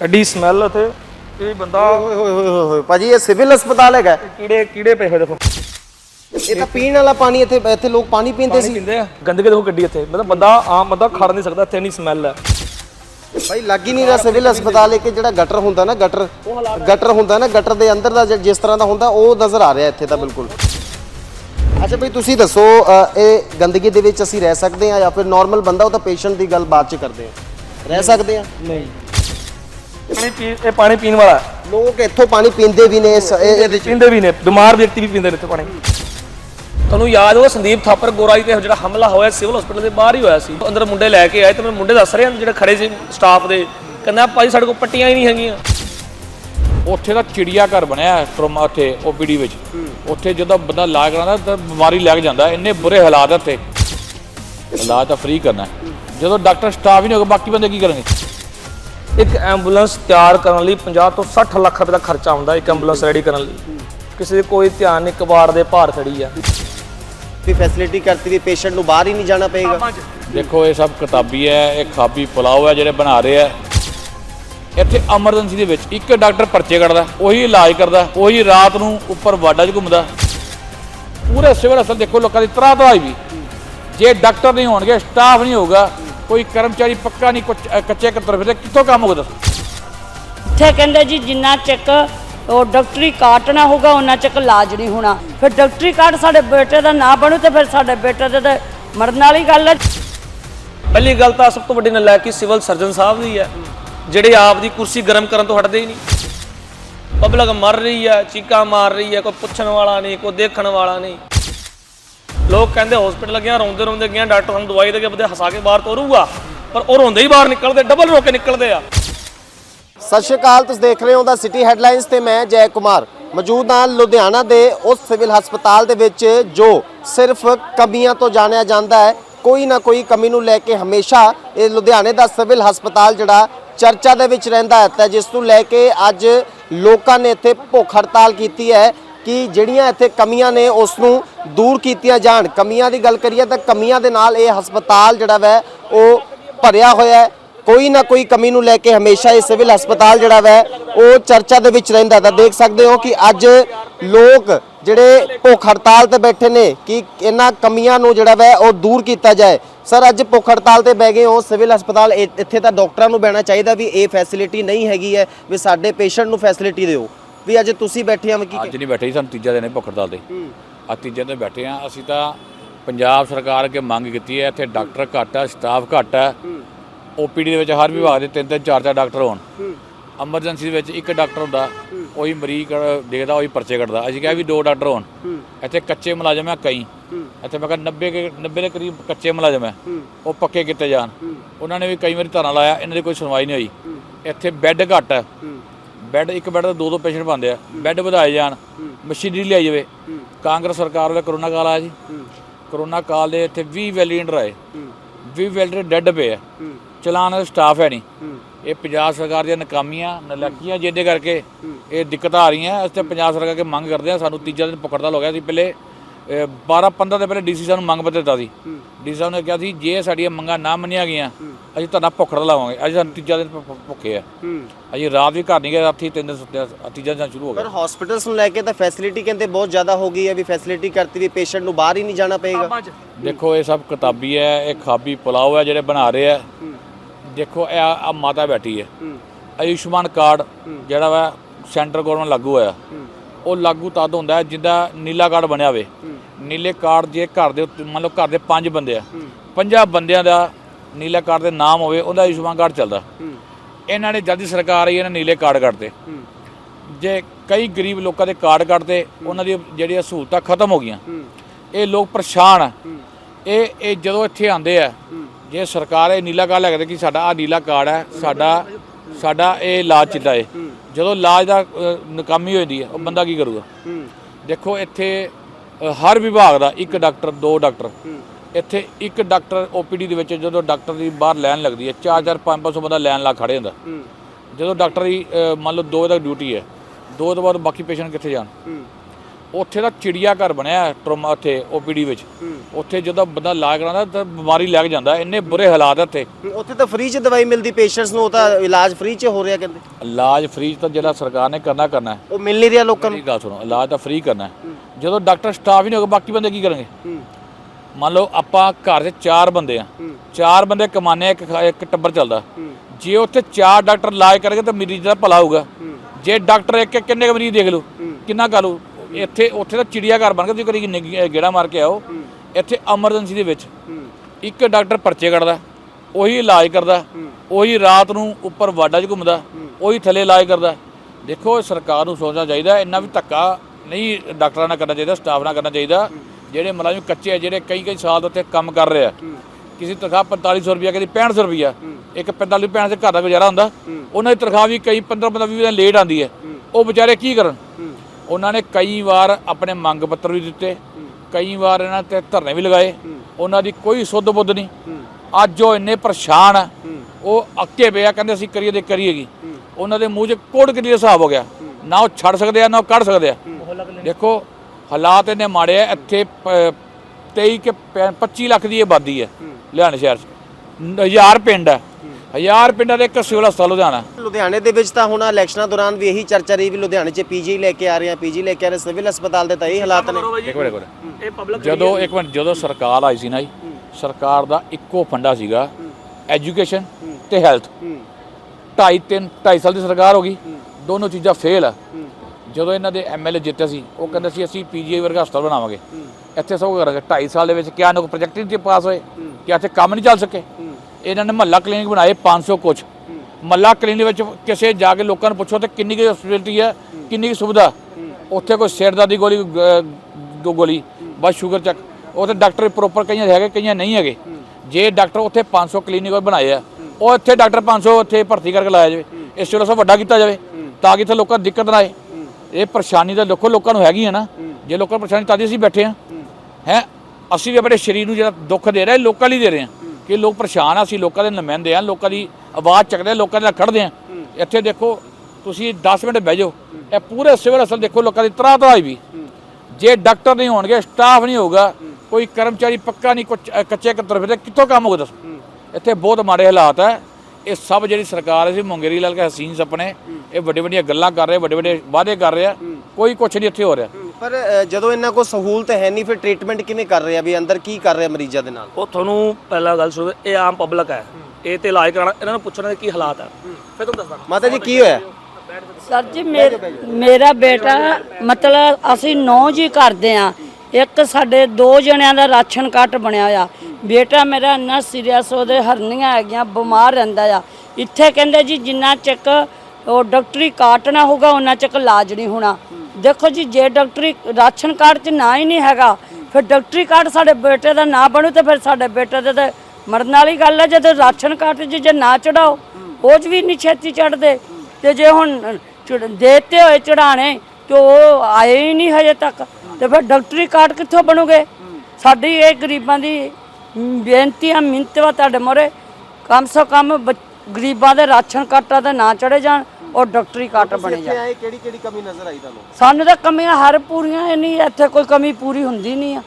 ਐਡੀ ਸਮੈਲ ਉਥੇ। ਇਹ ਬੰਦਾ ਓਏ ਹੋਏ ਹੋਏ ਹੋਏ ਹੋਏ ਭਾਜੀ ਇਹ ਸਿਵਲ ਹਸਪਤਾਲ ਹੈਗਾ। ਕੀੜੇ ਕੀੜੇ ਪਏ ਹੋਏ ਦੇਖੋ। ਇਹ ਤਾਂ ਪੀਣ ਵਾਲਾ ਪਾਣੀ ਇੱਥੇ ਇੱਥੇ ਲੋਕ ਪਾਣੀ ਪੀਂਦੇ ਸੀ। ਪੀਂਦੇ ਆ। ਗੰਦਗੀ ਦੇਖੋ ਗੱਡੀ ਇੱਥੇ। ਮਤਲਬ ਬੰਦਾ ਆਮ ਬੰਦਾ ਖੜ ਨਹੀਂ ਸਕਦਾ ਇੱਥੇ ਨਹੀਂ ਸਮੈਲ ਹੈ ਭਾਈ ਲੱਗ ਹੀ ਨਹੀਂ ਰਿਹਾ ਸਿਵਲ ਹਸਪਤਾਲ ਇੱਕ ਜਿਹੜਾ ਗਟਰ ਹੁੰਦਾ ਨਾ ਗਟਰ ਗਟਰ ਹੁੰਦਾ ਨਾ ਗਟਰ ਦੇ ਅੰਦਰ ਦਾ ਜਿਸ ਤਰ੍ਹਾਂ ਦਾ ਹੁੰਦਾ ਉਹ ਨਜ਼ਰ ਆ ਰਿਹਾ ਇੱਥੇ ਤਾਂ ਬਿਲਕੁਲ। ਅੱਛਾ ਭਾਈ ਤੁਸੀਂ ਦੱਸੋ ਇਹ ਗੰਦਗੀ ਦੇ ਵਿੱਚ ਅਸੀਂ ਰਹਿ ਸਕਦੇ ਹਾਂ ਜਾਂ ਫਿਰ ਨਾਰਮਲ ਬੰਦਾ ਉਹ ਤਾਂ ਪੇਸ਼ੈਂਟ ਦੀ ਗੱਲ ਬਾਅਦ ਚ ਕਰਦੇ ਆ ਰਹਿ ਸਕਦੇ ਆ ਨਹੀਂ। ਪਾਣੀ ਪੀ ਇਹ ਪਾਣੀ ਪੀਣ ਵਾਲਾ। ਹੈ। ਲੋਕ ਇੱਥੋਂ ਪਾਣੀ ਪੀਂਦੇ ਵੀ ਨੇ ਇਸ- ਇਹ- ਇਹਦੇ ਚ। ਪੀਂਦੇ ਵੀ ਨੇ ਬਿਮਾਰ ਵਿਅਕਤੀ ਵੀ ਪੀਂਦੇ ਨੇ ਇੱਥੇ ਪਾਣੀ। ਤੁਹਾਨੂੰ ਯਾਦ ਹੋਗਾ ਸੰਦੀਪ ਥਾਪਰ ਗੋਰਾਈ ਤੇ ਜਿਹੜਾ ਹਮਲਾ ਹੋਇਆ ਸਿਵਲ ਹਸਪੀਟਲ ਦੇ ਬਾਹਰ ਹੀ ਹੋਇਆ ਸੀ। ਅੰਦਰ ਮੁੰਡੇ ਲੈ ਕੇ ਆਏ ਤੇ ਮੈਨੂੰ ਮੁੰਡੇ ਦੱਸ ਰਹੇ ਹਨ ਜਿਹੜੇ ਖੜੇ ਸੀ ਸਟਾਫ ਦੇ। ਕਹਿੰਦਾ ਭਾਈ ਸਾਡੇ ਕੋਲ ਪੱਟੀਆਂ ਹੀ ਨਹੀਂ ਹੈਗੀਆਂ। ਉੱਥੇ ਦਾ ਚਿੜੀਆ ਘਰ ਬਣਿਆ ਟਰੋਮਾ ਉੱਥੇ ਓਪੀਡੀ ਵਿੱਚ। ਉੱਥੇ ਜਦੋਂ ਬੰਦਾ ਇਲਾਜ ਕਰਾਉਂਦਾ ਤਾਂ ਬਿਮਾਰੀ ਲੱਗ ਜਾਂਦਾ ਇੰਨੇ ਬੁਰੇ ਹਾਲਾਤ ਆ ਉੱਥੇ ਇਲਾਜ ਤਾਂ ਫ੍ਰੀ ਕਰਨਾ ਜਦੋਂ ਡਾਕਟਰ ਸਟਾਫ ਹੀ ਨਹੀਂ ਹੋਗਾ ਬਾਕੀ ਬੰਦੇ ਕੀ ਕਰਨਗੇ? ਇੱਕ ਐਂਬੂਲੈਂਸ ਤਿਆਰ ਕਰਨ ਲਈ 50 ਤੋਂ 60 ਲੱਖ ਰੁਪਏ ਦਾ ਖਰਚਾ ਆਉਂਦਾ ਇੱਕ ਐਂਬੂਲੈਂਸ ਰੈਡੀ ਕਰਨ ਲਈ। ਕਿਸੇ ਦੇ ਕੋਈ ਧਿਆਨ ਨਹੀਂ ਕਬਾੜ ਦੇ ਭਾਰ ਖੜੀ ਆ। ਵੀ ਫੈਸਿਲਿਟੀ ਕਰਤੀ ਵੀ ਪੇਸ਼ੈਂਟ ਨੂੰ ਬਾਹਰ ਹੀ ਨਹੀਂ ਜਾਣਾ ਪਏਗਾ। ਦੇਖੋ ਇਹ ਸਭ ਕਿਤਾਬੀ ਹੈ ਇਹ ਖਾਬੀ ਪੁਲਾਓ ਹੈ ਜਿਹੜੇ ਬਣਾ ਰਹੇ ਆ। ਇੱਥੇ ਐਮਰਜੈਂਸੀ ਦੇ ਵਿੱਚ ਇੱਕ ਡਾਕਟਰ ਪਰਚੇ ਕੱਢਦਾ ਉਹੀ ਇਲਾਜ ਕਰਦਾ ਉਹੀ ਰਾਤ ਨੂੰ ਉੱਪਰ ਵਾਰਡਾਂ 'ਚ ਘੁੰਮਦਾ। ਪੂਰੇ ਸਿਵਲ ਹਸਪਤਾਲ ਦੇਖੋ ਲੋਕਾਂ ਦੀ ਤਰਾਹ ਤਰਾਹ ਵੀ। ਜੇ ਡਾਕਟਰ ਨਹੀਂ ਹੋਣਗੇ ਸਟਾਫ ਨਹੀਂ ਹੋਊਗਾ। ਕੋਈ ਕਰਮਚਾਰੀ ਪੱਕਾ ਨਹੀਂ ਕੁਛ- ਅ, ਕੱਚੇ ਕੱਤਰ ਫਿਰਦੇ ਕਿੱਥੋਂ ਕੰਮ ਹੋਊਗਾ ਦੱਸੋ? ਇੱਥੇ ਕਹਿੰਦੇ ਜੀ ਜਿੰਨਾ ਚੱਕ ਉਹ ਡਾਕਟਰੀ ਕਾਰਡ ਨਾ ਹੋਗਾ ਉਹਨਾਂ ਚੱਕ ਇਲਾਜ ਨਹੀਂ ਹੋਣਾ। ਫਿਰ ਡਾਕਟਰੀ ਕਾਰਡ ਸਾਡੇ ਬੇਟੇ ਦਾ ਨਾ ਬਣੂ ਤੇ ਫਿਰ ਸਾਡੇ ਬੇਟੇ ਦੇ ਤੇ ਮਰਨ ਵਾਲੀ ਗੱਲ ਹੈ। ਪਹਿਲੀ ਗੱਲ ਤਾਂ ਸਭ ਤੋਂ ਵੱਡੀ ਨਲਾਇਕੀ ਸਿਵਲ ਸਰਜਨ ਸਾਹਿਬ ਦੀ ਹੈ ਜਿਹੜੇ ਆਪ ਦੀ ਕੁਰਸੀ ਗਰਮ ਕਰਨ ਤੋਂ ਹਟਦੇ ਹੀ ਨਹੀਂ। ਪਬਲਿਕ ਮਰ ਰਹੀ ਹੈ ਚੀਕਾਂ ਮਾਰ ਰਹੀ ਹੈ ਕੋਈ ਪੁੱਛਣ ਵਾਲਾ ਨਹੀਂ ਕੋਈ ਦੇਖਣ ਵਾਲਾ ਨਹੀਂ। ਲੋਕ ਕਹਿੰਦੇ ਹਸਪੀਟਲ ਗਿਆ ਰੋਂਦੇ ਰੋਂਦੇ ਗਿਆ ਡਾਕਟਰ ਸਾਨੂੰ ਦਵਾਈ ਦੇ ਕੇ ਬਦੇ ਹਸਾ ਕੇ ਬਾਹਰ ਤੋਰੂਗਾ, ਪਰ ਉਹ ਰੋਂਦੇ ਹੀ ਬਾਹਰ ਨਿਕਲਦੇ ਡਬਲ ਰੋ ਕੇ ਨਿਕਲਦੇ ਆ। ਸਤਿ ਸ਼੍ਰੀ ਅਕਾਲ, ਤੁਸੀਂ ਦੇਖ ਰਹੇ ਹੋ ਦਾ ਸਿਟੀ ਹੈਡਲਾਈਨਸ ਤੇ ਮੈਂ ਜੈ ਕੁਮਾਰ। ਮੌਜੂਦ ਹਾਂ ਲੁਧਿਆਣਾ ਦੇ ਉਸ ਸਿਵਲ ਹਸਪਤਾਲ ਦੇ ਵਿੱਚ, ਜੋ ਸਿਰਫ ਕਮੀਆਂ ਤੋਂ ਜਾਣਿਆ ਜਾਂਦਾ ਹੈ। ਕੋਈ ਨਾ ਕੋਈ ਕਮੀ ਨੂੰ ਲੈ ਕੇ ਹਮੇਸ਼ਾ ਇਹ ਲੁਧਿਆਣੇ ਦਾ ਸਿਵਲ ਹਸਪਤਾਲ ਜਿਹੜਾ ਚਰਚਾ ਦੇ ਵਿੱਚ ਰਹਿੰਦਾ ਹੈ। ਤਾਂ ਜਿਸ ਨੂੰ ਲੈ ਕੇ ਅੱਜ ਲੋਕਾਂ ਨੇ ਇੱਥੇ ਭੁੱਖ ਹੜਤਾਲ ਕੀਤੀ ਹੈ। ਕਿ ਜਿਹੜੀਆਂ ਇੱਥੇ ਕਮੀਆਂ ਨੇ ਉਸ ਨੂੰ ਦੂਰ ਕੀਤੀਆਂ ਜਾਣ। ਕਮੀਆਂ ਦੀ ਗੱਲ ਕਰੀਏ ਤਾਂ ਕਮੀਆਂ ਦੇ ਨਾਲ ਇਹ ਹਸਪਤਾਲ ਜਿਹੜਾ ਵੈ, ਉਹ ਭਰਿਆ ਹੋਇਆ ਹੈ। ਕੋਈ ਨਾ ਕੋਈ ਕਮੀ ਨੂੰ ਲੈ ਕੇ ਹਮੇਸ਼ਾ ਇਹ ਸਿਵਲ ਹਸਪਤਾਲ ਜਿਹੜਾ ਵੈ, ਉਹ ਚਰਚਾ ਦੇ ਵਿੱਚ ਰਹਿੰਦਾ ਤਾਂ ਦੇਖ ਸਕਦੇ ਹੋ ਕਿ ਅੱਜ ਲੋਕ ਜਿਹੜੇ ਭੁੱਖ ਹੜਤਾਲ ਤੇ ਬੈਠੇ ਨੇ, ਕਿ ਇਹਨਾਂ ਕਮੀਆਂ ਨੂੰ ਜਿਹੜਾ ਵੈ, ਉਹ ਦੂਰ ਕੀਤਾ ਜਾਏ। ਸਰ, ਅੱਜ ਭੁੱਖ ਹੜਤਾਲ ਤੇ ਬਹਿ ਗਏ ਹੋ, ਸਿਵਲ ਹਸਪਤਾਲ ਇ- ਇੱਥੇ ਤਾਂ ਡਾਕਟਰਾਂ ਨੂੰ ਬਹਿਣਾ ਚਾਹੀਦਾ ਵੀ ਇਹ ਫੈਸਿਲਿਟੀ ਨਹੀਂ ਹੈਗੀ ਹੈ, ਵੀ ਸਾਡੇ ਪੇਸ਼ੈਂਟ ਨੂੰ ਫੈਸਿਲਿਟੀ ਦਿਓ। ਵੀ ਅੱਜ ਤੁਸੀਂ ਬੈਠੇ ਆ ਕੀ ਅੱਜ ਨਹੀਂ ਬੈਠੇ ਜੀ, ਸਾਨੂੰ ਤੀਜਾ ਦਿਨ ਹੈ ਭੁੱਖ ਹੜਤਾਲ ਤੇ ਆ ਤੀਜੇ ਦਿਨ ਬੈਠੇ ਆ ਅਸੀਂ ਤਾਂ ਪੰਜਾਬ ਸਰਕਾਰ ਅੱਗੇ ਮੰਗ ਕੀਤੀ ਹੈ ਇੱਥੇ ਡਾਕਟਰ ਘੱਟ ਹੈ ਸਟਾਫ ਘੱਟ ਹੈ। ਓਪੀਡੀ ਦੇ ਵਿੱਚ ਹਰ ਵਿਭਾਗ ਦੇ ਤਿੰਨ ਤਿੰਨ ਚਾਰ ਚਾਰ ਡਾਕਟਰ ਹੋਣ। ਐਮਰਜੈਂਸੀ ਦੇ ਵਿੱਚ ਇੱਕ ਡਾਕਟਰ ਹੁੰਦਾ ਉਹੀ ਮਰੀਜ਼ ਦੇਖਦਾ ਉਹੀ ਪਰਚੇ ਕੱਢਦਾ। ਅਸੀਂ ਕਿਹਾ ਵੀ ਦੋ ਡਾਕਟਰ ਹੋਣ। ਇੱਥੇ ਕੱਚੇ ਮੁਲਾਜ਼ਮ ਹੈ ਕਈ। ਇੱਥੇ ਮੈਂ ਕਿਹਾ 90 ਕੇ 90 ਦੇ ਕਰੀਬ ਕੱਚੇ ਮੁਲਾਜ਼ਮ ਹੈ। ਉਹ ਪੱਕੇ ਕੀਤੇ ਜਾਣ। ਉਹਨਾਂ ਨੇ ਵੀ ਕਈ ਵਾਰੀ ਧਰਨਾ ਲਾਇਆ ਇਹਨਾਂ ਦੀ ਕੋਈ ਸੁਣਵਾਈ ਨਹੀਂ ਹੋਈ। ਇੱਥੇ ਬੈੱਡ ਘੱਟ ਹੈ। ਬੈੱਡ, ਇੱਕ ਬੈੱਡ ਤੇ ਦੋ ਦੋ ਪੇਸ਼ੈਂਟ ਪਾਉਂਦੇ ਆ। ਬੈੱਡ ਵਧਾਏ ਜਾਣ, ਮਸ਼ੀਨਰੀ ਲਿਆਈ ਜਾਵੇ। ਕਾਂਗਰਸ ਸਰਕਾਰ ਵੇਲੇ ਕਰੋਨਾ ਕਾਲ ਆਇਆ ਜੀ। ਕਰੋਨਾ ਕਾਲ ਦੇ ਇੱਥੇ 20 ਵੈਲੀਐਂਟਰ ਆਏ। 20 ਵੈਲੀਐਂਟਰ ਡੈੱਡ ਪਏ ਆ। ਚਲਾਉਣ ਦਾ ਸਟਾਫ ਹੈ ਨਹੀਂ। ਇਹ ਪੰਜਾਬ ਸਰਕਾਰ ਦੀਆਂ ਨਕਾਮੀਆਂ, ਨਲਾਕੀਆਂ ਜਿਹਦੇ ਕਰਕੇ ਇਹ ਦਿੱਕਤਾਂ ਆ ਰਹੀਆਂ। ਅਸੀਂ ਪੰਜਾਬ ਸਰਕਾਰ ਕੇ ਮੰਗ ਕਰਦੇ ਆ, ਸਾਨੂੰ ਤੀਜਾ ਦਿਨ ਪਕੜਦਾ ਹੋ ਗਿਆ ਸੀ ਪਹਿਲੇ 12 15 ਦੇ ਪਹਿਲੇ ਡੀਸੀ ਸਾਹਿਬ ਨੂੰ ਮੰਗ ਪੱਤਰ ਦਿੱਤਾ ਸੀ। ਡੀਸੀ ਸਾਹਿਬ ਨੇ ਕਿਹਾ ਸੀ ਜੇ ਸਾਡੀਆਂ ਮੰਗਾਂ ਨਾ ਮੰਨੀਆਂ ਗਈਆਂ ਅਸੀਂ ਤੁਹਾਡਾ ਭੁੱਖੜ ਲਾਵਾਂਗੇ। ਅੱਜ ਸਾਨੂੰ ਤੀਜਾ ਦਿਨ ਭੁ- ਭੁੱਖੇ ਆ। ਅਸੀਂ ਰਾਤ ਵੀ ਘਰ ਨਹੀਂ ਗਏ ਰਾਤੀ ਤਿੰਨ ਦਿਨ ਸੁੱਤੇ ਆ, ਤੀਜਾ ਦਿਨ ਸ਼ੁਰੂ ਹੋ ਗਿਆ। ਪਰ ਹਸਪੀਟਲਸ ਨੂੰ ਲੈ ਕੇ ਤਾਂ ਫੈਸਿਲਿਟੀ ਕਹਿੰਦੇ ਬਹੁਤ ਜ਼ਿਆਦਾ ਹੋ ਗਈ ਹੈ ਵੀ ਫੈਸਿਲਿਟੀ ਕਰਤੀ ਵੀ ਪੇਸ਼ੈਂਟ ਨੂੰ ਬਾਹਰ ਹੀ ਨਹੀਂ ਜਾਣਾ ਪਏਗਾ। ਦੇਖੋ ਇਹ ਸਭ ਕਿਤਾਬੀ ਹੈ ਇਹ ਖਾਬੀ ਪੁਲਾਓ ਹੈ ਜਿਹੜੇ ਬਣਾ ਰਹੇ ਆ। ਦੇਖੋ ਇਹ ਆ ਮਾਤਾ ਬੈਠੀ ਹੈ। ਆਯੁਸ਼ਮਾਨ ਕਾਰਡ ਜਿਹੜਾ ਵਾ ਸੈਂਟਰ ਗਵਰਨਮੈਂਟ ਲਾਗੂ ਹੋਇਆ। ਉਹ ਲਾਗੂ ਤਦ ਹੁੰਦਾ ਹੈ ਜਿੱਦਾਂ ਨੀਲਾ ਕਾਰਡ ਬਣਿਆ ਹੋਵੇ। ਨੀਲੇ ਕਾਰਡ ਜੇ ਘਰ ਦੇ ਉੱਤੇ ਮੰਨ ਲਓ ਘਰ ਦੇ ਪੰਜ ਬੰਦੇ ਆ। ਪੰਜਾਂ ਬੰਦਿਆਂ ਦਾ ਨੀਲਾ ਕਾਰਡ ਦੇ ਨਾਮ ਹੋਵੇ ਉਹਦਾ ਆਯੁਸ਼ਮਾਨ ਕਾਰਡ ਚੱਲਦਾ। ਇਹਨਾਂ ਨੇ ਜਦ ਦੀ ਸਰਕਾਰ ਆਈ ਇਹਨਾਂ ਨੀਲੇ ਕਾਰਡ ਕੱਢਤੇ। ਜੇ ਕਈ ਗਰੀਬ ਲੋਕਾਂ ਦੇ ਕਾਰਡ ਕੱਢਤੇ ਉਹਨਾਂ ਦੀ ਜਿਹੜੀਆਂ ਸਹੂਲਤਾਂ ਖਤਮ ਹੋ ਗਈਆਂ। ਇਹ ਲੋਕ ਪਰੇਸ਼ਾਨ ਆ। ਇਹ ਇਹ ਜਦੋਂ ਇੱਥੇ ਆਉਂਦੇ ਆ ਜੇ ਸਰਕਾਰ ਇਹ ਨੀਲਾ ਕਾਰਡ ਲੱਗਦਾ ਕਿ ਸਾਡਾ ਆ ਨੀਲਾ ਕਾਰਡ ਹੈ ਸਾਡਾ ਸਾਡਾ ਇਹ ਇਲਾਜ ਚੱਲਦਾ ਹੈ। ਜਦੋਂ ਇਲਾਜ ਦਾ ਨਾਕਾਮੀ ਹੋ ਜਾਂਦੀ ਹੈ ਉਹ ਬੰਦਾ ਕੀ ਕਰੂਗਾ? ਦੇਖੋ ਇੱਥੇ ਹਰ ਵਿਭਾਗ ਦਾ ਇੱਕ ਡਾਕਟਰ ਦੋ ਡਾਕਟਰ। ਇੱਥੇ ਇੱਕ ਡਾਕਟਰ ਓਪੀਡੀ ਦੇ ਵਿੱਚ ਜਦੋਂ ਡਾਕਟਰ ਦੀ ਬਾਹਰ ਲਾਈਨ ਲੱਗਦੀ ਹੈ 4-4 500 ਬੰਦਾ ਲਾਈਨ ਲਾ ਖੜੇ ਹੁੰਦਾ ਜਦੋਂ ਡਾਕਟਰ ਦੀ ਮੰਨ ਲਓ 2 ਤੱਕ ਡਿਊਟੀ ਹੈ ਦੋ ਤੋਂ ਬਾਅਦ ਬਾਕੀ ਪੇਸ਼ੈਂਟ ਕਿੱਥੇ ਜਾਣ? ਉੱਥੇ ਦਾ ਚਿੜੀਆ ਘਰ ਬਣਿਆ ਟਰੋਮਾ ਉੱਥੇ ਓਪੀਡੀ ਵਿੱਚ। ਉੱਥੇ ਜਦੋਂ ਬੰਦਾ ਇਲਾਜ ਕਰਾਉਂਦਾ ਤਾਂ ਬਿਮਾਰੀ ਲੱਗ ਜਾਂਦਾ ਇੰਨੇ ਬੁਰੇ ਹਾਲਾਤ ਆ ਉੱਥੇ। ਉੱਥੇ ਤਾਂ ਫ੍ਰੀ ਚ ਦਵਾਈ ਮਿਲਦੀ ਪੇਸ਼ੈਂਟਸ ਨੂੰ ਉਹ ਤਾਂ ਇਲਾਜ ਫ੍ਰੀ ਚ ਹੋ ਰਿਹਾ ਕਹਿੰਦੇ। ਇਲਾਜ ਫ੍ਰੀ ਤਾਂ ਜਿਹੜਾ ਸਰਕਾਰ ਨੇ ਕਰਨਾ ਕਰਨਾ ਹੈ। ਉਹ ਮਿਲ ਨਹੀਂ ਰਿਹਾ ਲੋਕਾਂ ਨੂੰ। ਮੇਰੀ ਗੱਲ ਸੁਣੋ ਇਲਾਜ ਤਾਂ ਫ੍ਰੀ ਕਰਨਾ ਹੈ। ਜਦੋਂ ਡਾਕਟਰ ਸਟਾਫ ਹੀ ਨਹੀਂ ਹੋਗਾ ਬਾਕੀ ਬੰਦੇ ਕੀ ਕਰਨਗੇ? ਮੰਨ ਲਓ ਆਪਾਂ ਘਰ 'ਚ ਚਾਰ ਬੰਦੇ ਆ। ਚਾਰ ਬੰਦੇ ਕਮਾਨੇ ਇੱਕ ਇੱਕ ਟੱਬਰ ਚੱਲਦਾ। ਜੇ ਉੱਥੇ ਚਾਰ ਡਾਕਟਰ ਇਲਾਜ ਕਰਨਗੇ ਤਾਂ ਮਰੀਜ਼ ਦਾ ਭਲਾ ਹੋਊਗਾ। ਜੇ ਡਾਕਟਰ ਇੱਕ ਇੱਕ ਕਿੰਨੇ ਕੁ ਮਰੀਜ਼ ਦੇਖ ਲਓ ਕਿੰਨਾ ਕਰ ਲਓ ਇੱਥੇ ਉੱਥੇ ਤਾਂ ਚਿੜੀਆ ਘਰ ਬਣ ਗਿਆ ਤੁਸੀਂ ਕਰੀ ਕਿੰਨੇ ਗੇੜਾ ਮਾਰ ਕੇ ਆਓ। ਇੱਥੇ ਐਮਰਜੈਂਸੀ ਦੇ ਵਿੱਚ ਇੱਕ ਡਾਕਟਰ ਪਰਚੇ ਕੱਢਦਾ ਉਹੀ ਇਲਾਜ ਕਰਦਾ ਉਹੀ ਰਾਤ ਨੂੰ ਉੱਪਰ ਵਾਰਡਾਂ 'ਚ ਘੁੰਮਦਾ ਉਹੀ ਥੱਲੇ ਇਲਾਜ ਕਰਦਾ। ਦੇਖੋ ਸਰਕਾਰ ਨੂੰ ਸੋਚਣਾ ਚਾਹੀਦਾ ਇੰਨਾ ਵੀ ਧੱਕਾ ਨਹੀਂ ਡਾਕਟਰਾਂ ਨਾਲ ਕਰਨਾ ਚਾਹੀਦਾ ਸਟਾਫ ਨਾਲ ਕਰਨਾ ਚਾਹੀਦਾ। ਜਿਹੜੇ ਮੁਲਾਜ਼ਮ ਕੱਚੇ ਆ ਜਿਹੜੇ ਕਈ ਕਈ ਸਾਲ ਤੋਂ ਉੱਥੇ ਕੰਮ ਕਰ ਰਹੇ ਆ। ਕਿਸੇ ਦੀ ਤਨਖਾਹ 4500 ਰੁਪਿਆ ਕਿਸੇ ਦੀ 6500 ਰੁਪਿਆ ਇੱਕ 45 65 ਦੇ ਘਰ ਦਾ ਗੁਜ਼ਾਰਾ ਹੁੰਦਾ। ਉਹਨਾਂ ਦੀ ਤਨਖਾਹ ਵੀ ਕਈ 15 15 20 ਦਿਨ ਲੇਟ ਆਉਂਦੀ ਹੈ। ਉਹ ਵਿਚਾਰੇ ਕੀ ਕਰਨ? ਉਹਨਾਂ ਨੇ ਕਈ ਵਾਰ ਆਪਣੇ ਮੰਗ ਪੱਤਰ ਵੀ ਦਿੱਤੇ ਕਈ ਵਾਰ ਇਹਨਾਂ ਤੇ ਧਰਨੇ ਵੀ ਲਗਾਏ ਉਹਨਾਂ ਦੀ ਕੋਈ ਸੁੱਧ ਬੁੱਧ ਨਹੀਂ। ਅੱਜ ਉਹ ਇੰਨੇ ਪਰੇਸ਼ਾਨ ਆ ਉਹ ਅੱਕੇ ਪਿਆ ਕਹਿੰਦੇ ਅਸੀਂ ਕਰੀਏ ਤੇ ਕਰੀਏਗੀ ਉਹਨਾਂ ਦੇ ਮੂੰਹ 'ਚ ਕੋੜ ਕਿਲੀ ਹਿਸਾਬ ਹੋ ਗਿਆ? ਨਾ ਉਹ ਛੱਡ ਸਕਦੇ ਆ ਨਾ ਉਹ ਕੱਢ ਸਕਦੇ ਆ। ਦੇਖੋ ਹਾਲਾਤ ਇਹਨੇ ਮਾੜੇ ਆ ਇੱਥੇ 23 ਕੇ 25 ਲੱਖ ਦੀ ਆਬਾਦੀ ਹੈ। ਲਿਆਣ ਸ਼ਹਿਰ 'ਚ। ਹਜ਼ਾਰ ਪਿੰਡ ਹੈ। ਹਜ਼ਾਰ ਪਿੰਡਾਂ ਦੇ ਇੱਕ ਸਿਵਲ ਹਸਪਤਾਲ ਲੁਧਿਆਣਾ। ਲੁਧਿਆਣੇ ਦੇ ਵਿੱਚ ਤਾਂ ਹੁਣ ਇਲੈਕਸ਼ਨਾਂ ਦੌਰਾਨ ਵੀ ਇਹੀ ਚਰਚਾ ਰਹੀ ਵੀ ਲੁਧਿਆਣੇ 'ਚ ਪੀਜੀ ਲੈ ਕੇ ਆ ਰਹੇ ਆ ਪੀਜੀ ਲੈ ਕੇ ਆ ਰਹੇ ਸਿਵਲ ਹਸਪਤਾਲ ਦੇ ਤਾਂ ਇਹ ਹਾਲਾਤ ਨੇ। ਜਦੋਂ ਇੱਕ ਮਿੰਟ ਜਦੋਂ ਸਰਕਾਰ ਆਈ ਸੀ ਨਾ ਜੀ ਸਰਕਾਰ ਦਾ ਇੱਕੋ ਫੰਡਾ ਸੀਗਾ ਐਜੂਕੇਸ਼ਨ ਤੇ ਹੈਲਥ। 2.5 3 2.5 ਸਾਲ ਦੀ ਸਰਕਾਰ ਹੋ ਗਈ। ਦੋਨੋਂ ਚੀਜ਼ਾਂ ਫੇਲ ਆ। ਜਦੋਂ ਇਹਨਾਂ ਦੇ ਐਮਐਲਏ ਜਿੱਤੇ ਸੀ ਉਹ ਕਹਿੰਦੇ ਸੀ ਅਸੀਂ ਪੀਜੀਆਈ ਵਰਗਾ ਹਸਪਤਾਲ ਬਣਾਵਾਂਗੇ। ਇੱਥੇ ਸਭ ਕਰਾਂਗੇ। 2.5 ਸਾਲ ਦੇ ਵਿੱਚ ਕਿਆ ਨਾ ਪ੍ਰੋਜੈਕਟ ਨਹੀਂ ਪਾਸ ਹੋਏ ਕਿ ਇੱਥੇ ਕੰਮ ਨਹੀਂ ਚੱਲ ਸਕੇ। ਇਹਨਾਂ ਨੇ ਮਹੱਲਾ ਕਲੀਨਿਕ ਬਣਾਏ 500 ਕੁਛ। ਮਹੱਲਾ ਕਲੀਨਿਕ ਵਿੱਚ ਕਿਸੇ ਜਾ ਕੇ ਲੋਕਾਂ ਨੂੰ ਪੁੱਛੋ ਤੇ ਕਿੰਨੀ ਕੁ ਫੈਸਿਲਿਟੀ ਹੈ, ਕਿੰਨੀ ਕੁ ਸੁਵਿਧਾ। ਉੱਥੇ ਕੋਈ ਸਿਰ ਦਰਦ ਦੀ ਗੋਲੀ ਦੋ ਗੋਲੀ, ਬਸ ਸ਼ੂਗਰ ਚੱਕ। ਉੱਥੇ ਡਾਕਟਰ ਪ੍ਰੋਪਰ ਕਈਆਂ ਹੈਗੇ, ਕਈਆਂ ਨਹੀਂ ਹੈਗੇ। ਜੇ ਡਾਕਟਰ ਉੱਥੇ 500 ਕਲੀਨਿਕ ਬਣਾਏ ਆ, ਉਹ ਇੱਥੇ ਡਾਕਟਰ 500 ਉੱਥੇ ਭਰਤੀ ਕਰਕੇ ਲਾਇਆ ਜਾਵੇ। ਇਸ ਤੋਂ ਸਭ ਵੱਡਾ ਕੀਤਾ ਜਾਵੇ, ਤਾਂ ਕਿ ਇੱਥੇ ਲੋਕਾਂ ਨੂੰ ਦਿੱਕਤ ਨਾ ਆਏ। ਇਹ ਪਰੇਸ਼ਾਨੀ ਤਾਂ ਦੇਖੋ ਲੋਕਾਂ ਨੂੰ ਹੈਗੀ ਹੈ ਨਾ। ਜੇ ਲੋਕਾਂ ਨੂੰ ਪਰੇਸ਼ਾਨੀ ਤਾਂ ਅਸੀਂ ਬੈਠੇ ਆ। ਹੈ, ਅਸੀਂ ਵੀ ਆਪਣੇ ਸਰੀਰ ਨੂੰ ਜਿਹੜਾ ਦੁੱਖ ਦੇ ਰਹੇ, ਲੋਕਾਂ ਲਈ ਦੇ ਰਹੇ ਆ। ਕਿ ਲੋਕ ਪਰੇਸ਼ਾਨ ਆ ਅਸੀਂ ਲੋਕਾਂ ਦੇ ਨੁਮਾਇੰਦੇ ਆ ਲੋਕਾਂ ਦੀ ਆਵਾਜ਼ ਚੱਕਦੇ ਆ ਲੋਕਾਂ ਦੇ ਨਾਲ ਖੜਦੇ ਆ। ਇੱਥੇ ਦੇਖੋ ਤੁਸੀਂ 10 ਮਿੰਟ ਬਹਿ ਜਾਓ। ਇਹ ਪੂਰੇ ਸਿਵਲ ਹਸਪਤਾਲ ਦੇਖੋ ਲੋਕਾਂ ਦੀ ਤਰਾ ਤਰਾਈ ਵੀ ਜੇ ਡਾਕਟਰ ਨਹੀਂ ਹੋਣਗੇ ਸਟਾਫ ਨਹੀਂ ਹੋਊਗਾ ਕੋਈ ਕਰਮਚਾਰੀ ਪੱਕਾ ਨਹੀਂ ਕੱਚੇ ਕਤਰ ਫਿਰਦੇ ਕਿੱਥੋਂ ਕੰਮ ਹੋਊਗਾ ਦੱਸੋ? ਇੱਥੇ ਬਹੁਤ ਮਾੜੇ ਹਾਲਾਤ ਹੈ ਇਹ ਸਭ ਜਿਹੜੀ ਸਰਕਾਰ ਹੈ ਸੀ ਮੁੰਗੇਰੀ ਲਾਲ ਕੇ ਹਸੀਨ ਸੁਪਨੇ ਇਹ ਵੱਡੇ ਵੱਡੀਆਂ ਗੱਲਾਂ ਕਰ ਰਹੇ ਵੱਡੇ ਵੱਡੇ ਵਾਅਦੇ ਕਰ ਰਹੇ ਆ ਕੋਈ ਕੁਛ ਨਹੀਂ ਇੱਥੇ ਹੋ ਰਿਹਾ। ਪਰ ਜਦੋਂ ਇਹਨਾਂ ਕੋਲ ਸਹੂਲਤ ਹੈ ਨਹੀਂ ਫਿਰ ਟ੍ਰੀਟਮੈਂਟ ਕਿਵੇਂ ਕਰ ਰਹੇ ਆ ਵੀ ਅੰਦਰ ਕੀ ਕਰ ਰਹੇ ਆ ਮਰੀਜ਼ਾਂ ਦੇ ਨਾਲ? ਉਹ ਤੁਹਾਨੂੰ ਪਹਿਲਾਂ ਗੱਲ ਸੁਣੋ ਇਹ ਆਮ ਪਬਲਿਕ ਹੈ। ਇਹ ਤੇ ਇਲਾਜ ਕਰਾਉਣਾ ਇਹਨਾਂ ਨੂੰ ਪੁੱਛਣਾ ਕਿ ਕੀ ਹਾਲਾਤ ਹੈ ਫਿਰ ਤੁਹਾਨੂੰ ਦੱਸਦਾ ਮਾਤਾ ਜੀ ਕੀ ਹੋਇਆ? ਸਰ ਜੀ ਮੇਰ- ਮੇਰਾ ਬੇਟਾ ਮਤਲਬ ਅਸੀਂ ਨੌ ਜੀ ਕਰਦੇ ਆ ਇੱਕ ਸਾਡੇ ਦੋ ਜਣਿਆਂ ਦਾ ਰਾਸ਼ਨ ਕਾਰਡ ਬਣਿਆ ਹੋਇਆ। ਬੇਟਾ ਮੇਰਾ ਇੰਨਾ ਸੀਰੀਅਸ ਉਹਦੇ ਹਰਨੀਆਂ ਹੈਗੀਆਂ, ਬਿਮਾਰ ਰਹਿੰਦਾ ਆ। ਇੱਥੇ ਕਹਿੰਦੇ ਜੀ, ਜਿੰਨਾ ਚੱਕ ਉਹ ਡਾਕਟਰੀ ਕਾਰਡ ਨਾ ਹੋਗਾ ਉਹਨਾਂ ਚੱਕ ਇਲਾਜ ਨਹੀਂ ਹੋਣਾ। ਦੇਖੋ ਜੀ, ਜੇ ਡਾਕਟਰੀ ਰਾਸ਼ਨ ਕਾਰਡ 'ਚ ਨਾ ਹੀ ਨਹੀਂ ਹੈਗਾ, ਫਿਰ ਡਾਕਟਰੀ ਕਾਰਡ ਸਾਡੇ ਬੇਟੇ ਦਾ ਨਾ ਬਣੂ ਤੇ ਫਿਰ ਸਾਡੇ ਬੇਟੇ ਦੇ ਤੇ ਮਰਨ ਵਾਲੀ ਗੱਲ ਹੈ ਜਦੋਂ ਰਾਸ਼ਨ ਕਾਰਡ 'ਚ ਜੇ ਨਾ ਚੜਾਓ, ਉਹ 'ਚ ਵੀ ਨਹੀਂ ਛੇਤੀ ਚੜਦੇ। ਤੇ ਜੇ ਹੁਣ ਚੜ- ਦੇਤੇ ਹੋਏ ਚੜਾਣੇ, ਤੇ ਉਹ ਆਏ ਹੀ ਨਹੀਂ ਹਜੇ ਤੱਕ। ਤੇ ਫਿਰ ਡਾਕਟਰੀ ਕਾਰਡ ਕਿੱਥੋਂ ਬਣੂਗੇ? ਸਾਡੀ ਇਹ ਗਰੀਬਾਂ ਦੀ ਬੇਨਤੀ ਆ ਮਿੰਤ ਵਾ ਤੁਹਾਡੇ ਮੋਰੇ ਕਮ ਸੋ ਕਮ ਬੱਚ- ਗਰੀਬਾਂ ਦੇ ਰਾਸ਼ਨ ਕਾਰਡਾਂ ਤੇ ਨਾ ਚੜੇ ਜਾਣ ਔਰ ਡਾਕਟਰੀ ਕਾਰਡ ਬਣੇ ਜਾਣ। ਆਏ ਕਿਹੜੀ ਕਿਹੜੀ ਕਮੀ ਨਜ਼ਰ ਆਈ ਤੁਹਾਨੂੰ? ਸਾਨੂੰ ਤਾਂ ਕਮੀਆਂ ਹਰ ਪੂਰੀਆਂ ਹੀ ਨਹੀਂ ਇੱਥੇ ਕੋਈ ਕਮੀ ਪੂਰੀ ਹੁੰਦੀ ਨਹੀਂ ਆ।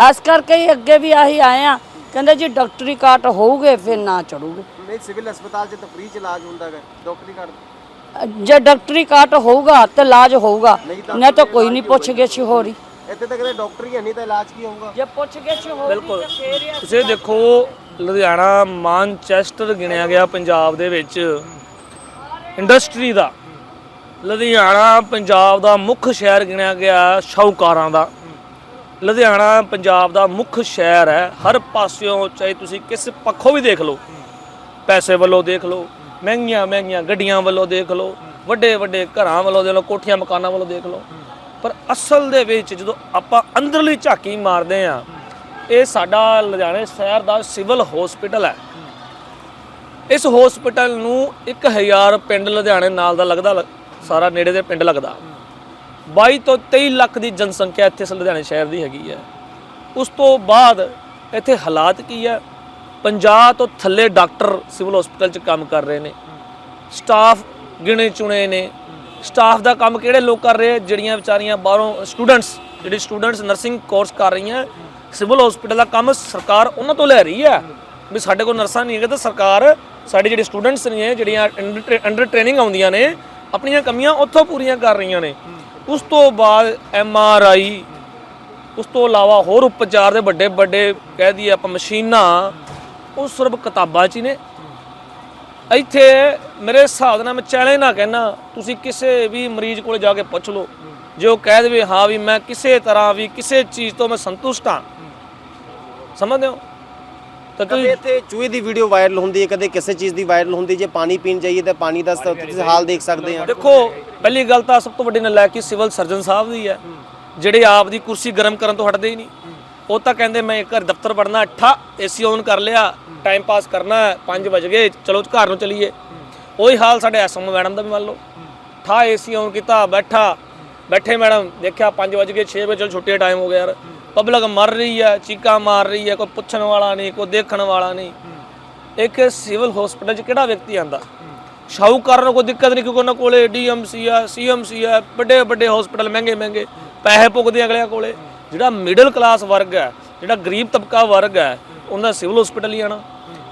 ਇਸ ਕਰਕੇ ਹੀ ਅੱਗੇ ਵੀ ਆਹੀ ਆਏ ਆ ਕਹਿੰਦੇ ਜੀ ਡਾਕਟਰੀ ਕਾਰਡ ਹੋਊਗੇ ਫਿਰ ਨਾ ਚੜੂਗੇ ਨਹੀਂ ਸਿਵਲ ਹਸਪਤਾਲ 'ਚ ਤਾਂ ਫ੍ਰੀ ਚ ਇਲਾਜ ਹੁੰਦਾ ਹੈ ਡਾਕਟਰੀ ਕਾਰਡ। ਜੇ ਡਾਕਟਰੀ ਕਾਰਡ ਹੋਊਗਾ ਤੇ ਇਲਾਜ ਹੋਊਗਾ ਨਹੀਂ ਤਾਂ ਕੋਈ ਨਹੀਂ ਪੁੱਛ ਗਿੱਛ ਹੋ ਰਹੀ। ਇੱਥੇ ਤਾਂ ਕਹਿੰਦੇ ਡਾਕਟਰ ਹੀ ਹੈ ਨਹੀਂ ਤਾਂ ਇਲਾਜ ਕੀ ਹੋਊਗਾ? ਜੇ ਪੁੱਛ ਗਿੱਛ ਹੋ ਰਹੀ ਤੇ ਫੇਰ ਹੀ ਤੁਸੀਂ ਦੇਖੋ ਲੁਧਿਆਣਾ ਮਾਨਚੈਸਟਰ ਗਿਣਿਆ ਗਿਆ ਪੰਜਾਬ ਦੇ ਵਿੱਚ। ਇੰਡਸਟਰੀ ਦਾ। ਲੁਧਿਆਣਾ ਪੰਜਾਬ ਦਾ ਮੁੱਖ ਸ਼ਹਿਰ ਗਿਣਿਆ ਗਿਆ ਸ਼ਾਹੂਕਾਰਾਂ ਦਾ। ਲੁਧਿਆਣਾ ਪੰਜਾਬ ਦਾ ਮੁੱਖ ਸ਼ਹਿਰ ਹੈ। ਹਰ ਪਾਸਿਓਂ ਚਾਹੇ ਤੁਸੀਂ ਕਿਸ ਪੱਖੋਂ ਵੀ ਦੇਖ ਲਓ ਪੈਸੇ ਵੱਲੋਂ ਦੇਖ ਲਓ ਮਹਿੰਗੀਆਂ ਮਹਿੰਗੀਆਂ ਗੱਡੀਆਂ ਵੱਲੋਂ ਦੇਖ ਲਓ ਵੱਡੇ ਵੱਡੇ ਘਰਾਂ ਵੱਲੋਂ ਦੇਖ ਲਓ ਕੋਠੀਆਂ ਮਕਾਨਾਂ ਵੱਲੋਂ ਦੇਖ ਲਓ। ਪਰ ਅਸਲ ਦੇ ਵਿੱਚ ਜਦੋਂ ਆਪਾਂ ਅੰਦਰਲੀ ਝਾਕੀ ਮਾਰਦੇ ਆ ਇਹ ਸਾਡਾ ਲੁਧਿਆਣੇ ਸ਼ਹਿਰ ਦਾ ਸਿਵਲ ਹਸਪੀਟਲ ਹੈ। ਇਸ ਹਸਪੀਟਲ ਨੂੰ 1000 ਪਿੰਡ ਲੁਧਿਆਣੇ ਨਾਲ ਦਾ ਲੱਗਦਾ, ਲ- ਸਾਰਾ ਨੇੜੇ ਦੇ ਪਿੰਡ ਲੱਗਦਾ। 22 ਤੋਂ 23 ਲੱਖ ਦੀ ਜਨਸੰਖਿਆ ਇੱਥੇ ਲੁਧਿਆਣੇ ਸ਼ਹਿਰ ਦੀ ਹੈਗੀ ਹੈ। ਉਸ ਤੋਂ ਬਾਅਦ ਇੱਥੇ ਹਾਲਾਤ ਕੀ ਹੈ? 50 ਤੋਂ ਥੱਲੇ ਡਾਕਟਰ ਸਿਵਲ ਹਸਪੀਟਲ 'ਚ ਕੰਮ ਕਰ ਰਹੇ ਨੇ। ਸਟਾਫ ਗਿਣੇ ਚੁਣੇ ਨੇ। ਸਟਾਫ ਦਾ ਕੰਮ ਕਿਹੜੇ ਲੋਕ ਕਰ ਰਹੇ ਆ? ਜਿਹੜੀਆਂ ਵਿਚਾਰੀਆਂ ਬਾਹਰੋਂ ਸਟੂਡੈਂਟਸ ਜਿਹੜੇ ਸਟੂਡੈਂਟਸ ਨਰਸਿੰਗ ਕੋਰਸ ਕਰ ਰਹੀਆਂ ਸਿਵਲ ਹਸਪੀਟਲ ਦਾ ਕੰਮ ਸਰਕਾਰ ਉਹਨਾਂ ਤੋਂ ਲੈ ਰਹੀ ਹੈ ਵੀ ਸਾਡੇ ਕੋਲ ਨਰਸਾਂ ਨਹੀਂ ਹੈਗੇ ਤਾਂ ਸਰਕਾਰ ਸਾਡੇ ਜਿਹੜੇ ਸਟੂਡੈਂਟਸ ਨੇ, ਜਿਹੜੀਆਂ ਅੰਡਰ ਟ੍ਰੇਨਿੰਗ ਆਉਂਦੀਆਂ ਨੇ, ਆਪਣੀਆਂ ਕਮੀਆਂ ਉੱਥੋਂ ਪੂਰੀਆਂ ਕਰ ਰਹੀਆਂ ਨੇ ਉਸ ਤੋਂ ਬਾਅਦ ਐਮ ਆਰ ਆਈ ਉਸ ਤੋਂ ਇਲਾਵਾ ਹੋਰ ਉਪਚਾਰ ਦੇ ਵੱਡੇ ਵੱਡੇ ਕਹਿ ਦਈਏ ਆਪਾਂ ਮਸ਼ੀਨਾਂ, ਉਹ ਸਿਰਫ ਕਿਤਾਬਾਂ 'ਚ ਹੀ ਨੇ ਇੱਥੇ ਮੇਰੇ ਹਿਸਾਬ ਨਾਲ ਮੈਂ ਚੈਲੰਜ ਨਾ ਕਹਿਣਾ ਤੁਸੀਂ ਕਿਸੇ ਵੀ ਮਰੀਜ਼ ਕੋਲੇ ਜਾ ਕੇ ਪੁੱਛ ਲਓ। ਜੇ ਉਹ ਕਹਿ ਦੇਵੇ ਹਾਂ ਵੀ ਮੈਂ ਕਿਸੇ ਤਰ੍ਹਾਂ ਵੀ ਕਿਸੇ ਚੀਜ਼ ਤੋਂ ਮੈਂ ਸੰਤੁਸ਼ਟ ਹਾਂ। ਸਮਝਦੇ ਹੋ? ਤਾਂ ਕਦੇ ਤੁਸੀਂ ਇੱਥੇ ਚੂਹੇ ਦੀ ਵੀਡੀਓ ਵਾਇਰਲ ਹੁੰਦੀ ਹੈ ਕਦੇ ਕਿਸੇ ਚੀਜ਼ ਦੀ ਵਾਇਰਲ ਹੁੰਦੀ ਜੇ ਪਾਣੀ ਪੀਣ ਜਾਈਏ ਤਾਂ ਪਾਣੀ ਦਾ ਸ- ਤੁਸੀਂ ਹਾਲ ਦੇਖ ਸਕਦੇ ਆ ਦੇਖੋ ਪਹਿਲੀ ਗੱਲ ਤਾਂ ਸਭ ਤੋਂ ਵੱਡੀ ਨਲਾਇਕੀ ਸਿਵਲ ਸਰਜਨ ਸਾਹਿਬ ਦੀ ਹੈ ਜਿਹੜੇ ਆਪ ਦੀ ਕੁਰਸੀ ਗਰਮ ਕਰਨ ਤੋਂ ਹਟਦੇ ਹੀ ਨਹੀਂ। ਉਹ ਤਾਂ ਕਹਿੰਦੇ ਮੈਂ ਘਰ ਦਫ਼ਤਰ ਵੜਨਾ ਅੱਠਾ ਏਸੀ ਔਨ ਕਰ ਲਿਆ ਟਾਈਮ ਪਾਸ ਕਰਨਾ 5 ਵਜ ਗਏ, ਚਲੋ ਘਰ ਨੂੰ ਚਲੀਏ। ਉਹੀ ਹਾਲ ਸਾਡੇ ਐਸਐਮ ਮੈਡਮ ਦਾ ਵੀ ਮੰਨ ਲਓ। ਠਾ, ਏਸੀ ਔਨ ਕੀਤਾ, ਬੈਠਾ। ਬੈਠੇ ਮੈਡਮ, ਦੇਖਿਆ 5 ਵਜ ਗਏ 6 ਵਜੇ, ਚਲ ਛੁੱਟੀ ਦਾ ਟਾਈਮ ਹੋ ਗਿਆ ਯਾਰ। ਪਬਲਿਕ ਮਰ ਰਹੀ ਹੈ, ਚੀਕਾਂ ਮਾਰ ਰਹੀ ਹੈ, ਕੋਈ ਪੁੱਛਣ ਵਾਲਾ ਨਹੀਂ, ਕੋਈ ਦੇਖਣ ਵਾਲਾ ਨਹੀਂ। ਇੱਕ ਸਿਵਲ ਹਸਪੀਟਲ 'ਚ ਕਿਹੜਾ ਵਿਅਕਤੀ ਆਂਦਾ? ਸ਼ਾਹੂਕਾਰ ਨੂੰ ਕੋਈ ਦਿੱਕਤ ਨਹੀਂ, ਕਿਉਂਕਿ ਉਹਨਾਂ ਕੋਲੇ ਡੀਐਮਸੀ ਆ ਸੀਐਮਸੀ ਆ ਵੱਡੇ ਵੱਡੇ ਹਸਪੀਟਲ ਮਹਿੰਗੇ ਮਹਿੰਗੇ ਪੈਸੇ ਭੁਗਦੇ ਅਗਲਿਆਂ ਕੋਲੇ। ਜਿਹੜਾ ਮਿਡਲ ਕਲਾਸ ਵਰਗ ਹੈ ਜਿਹੜਾ ਗਰੀਬ ਤਬਕਾ ਵਰਗ ਹੈ ਉਹਨਾਂ ਸਿਵਲ ਹਸਪੀਟਲ ਹੀ ਆਣਾ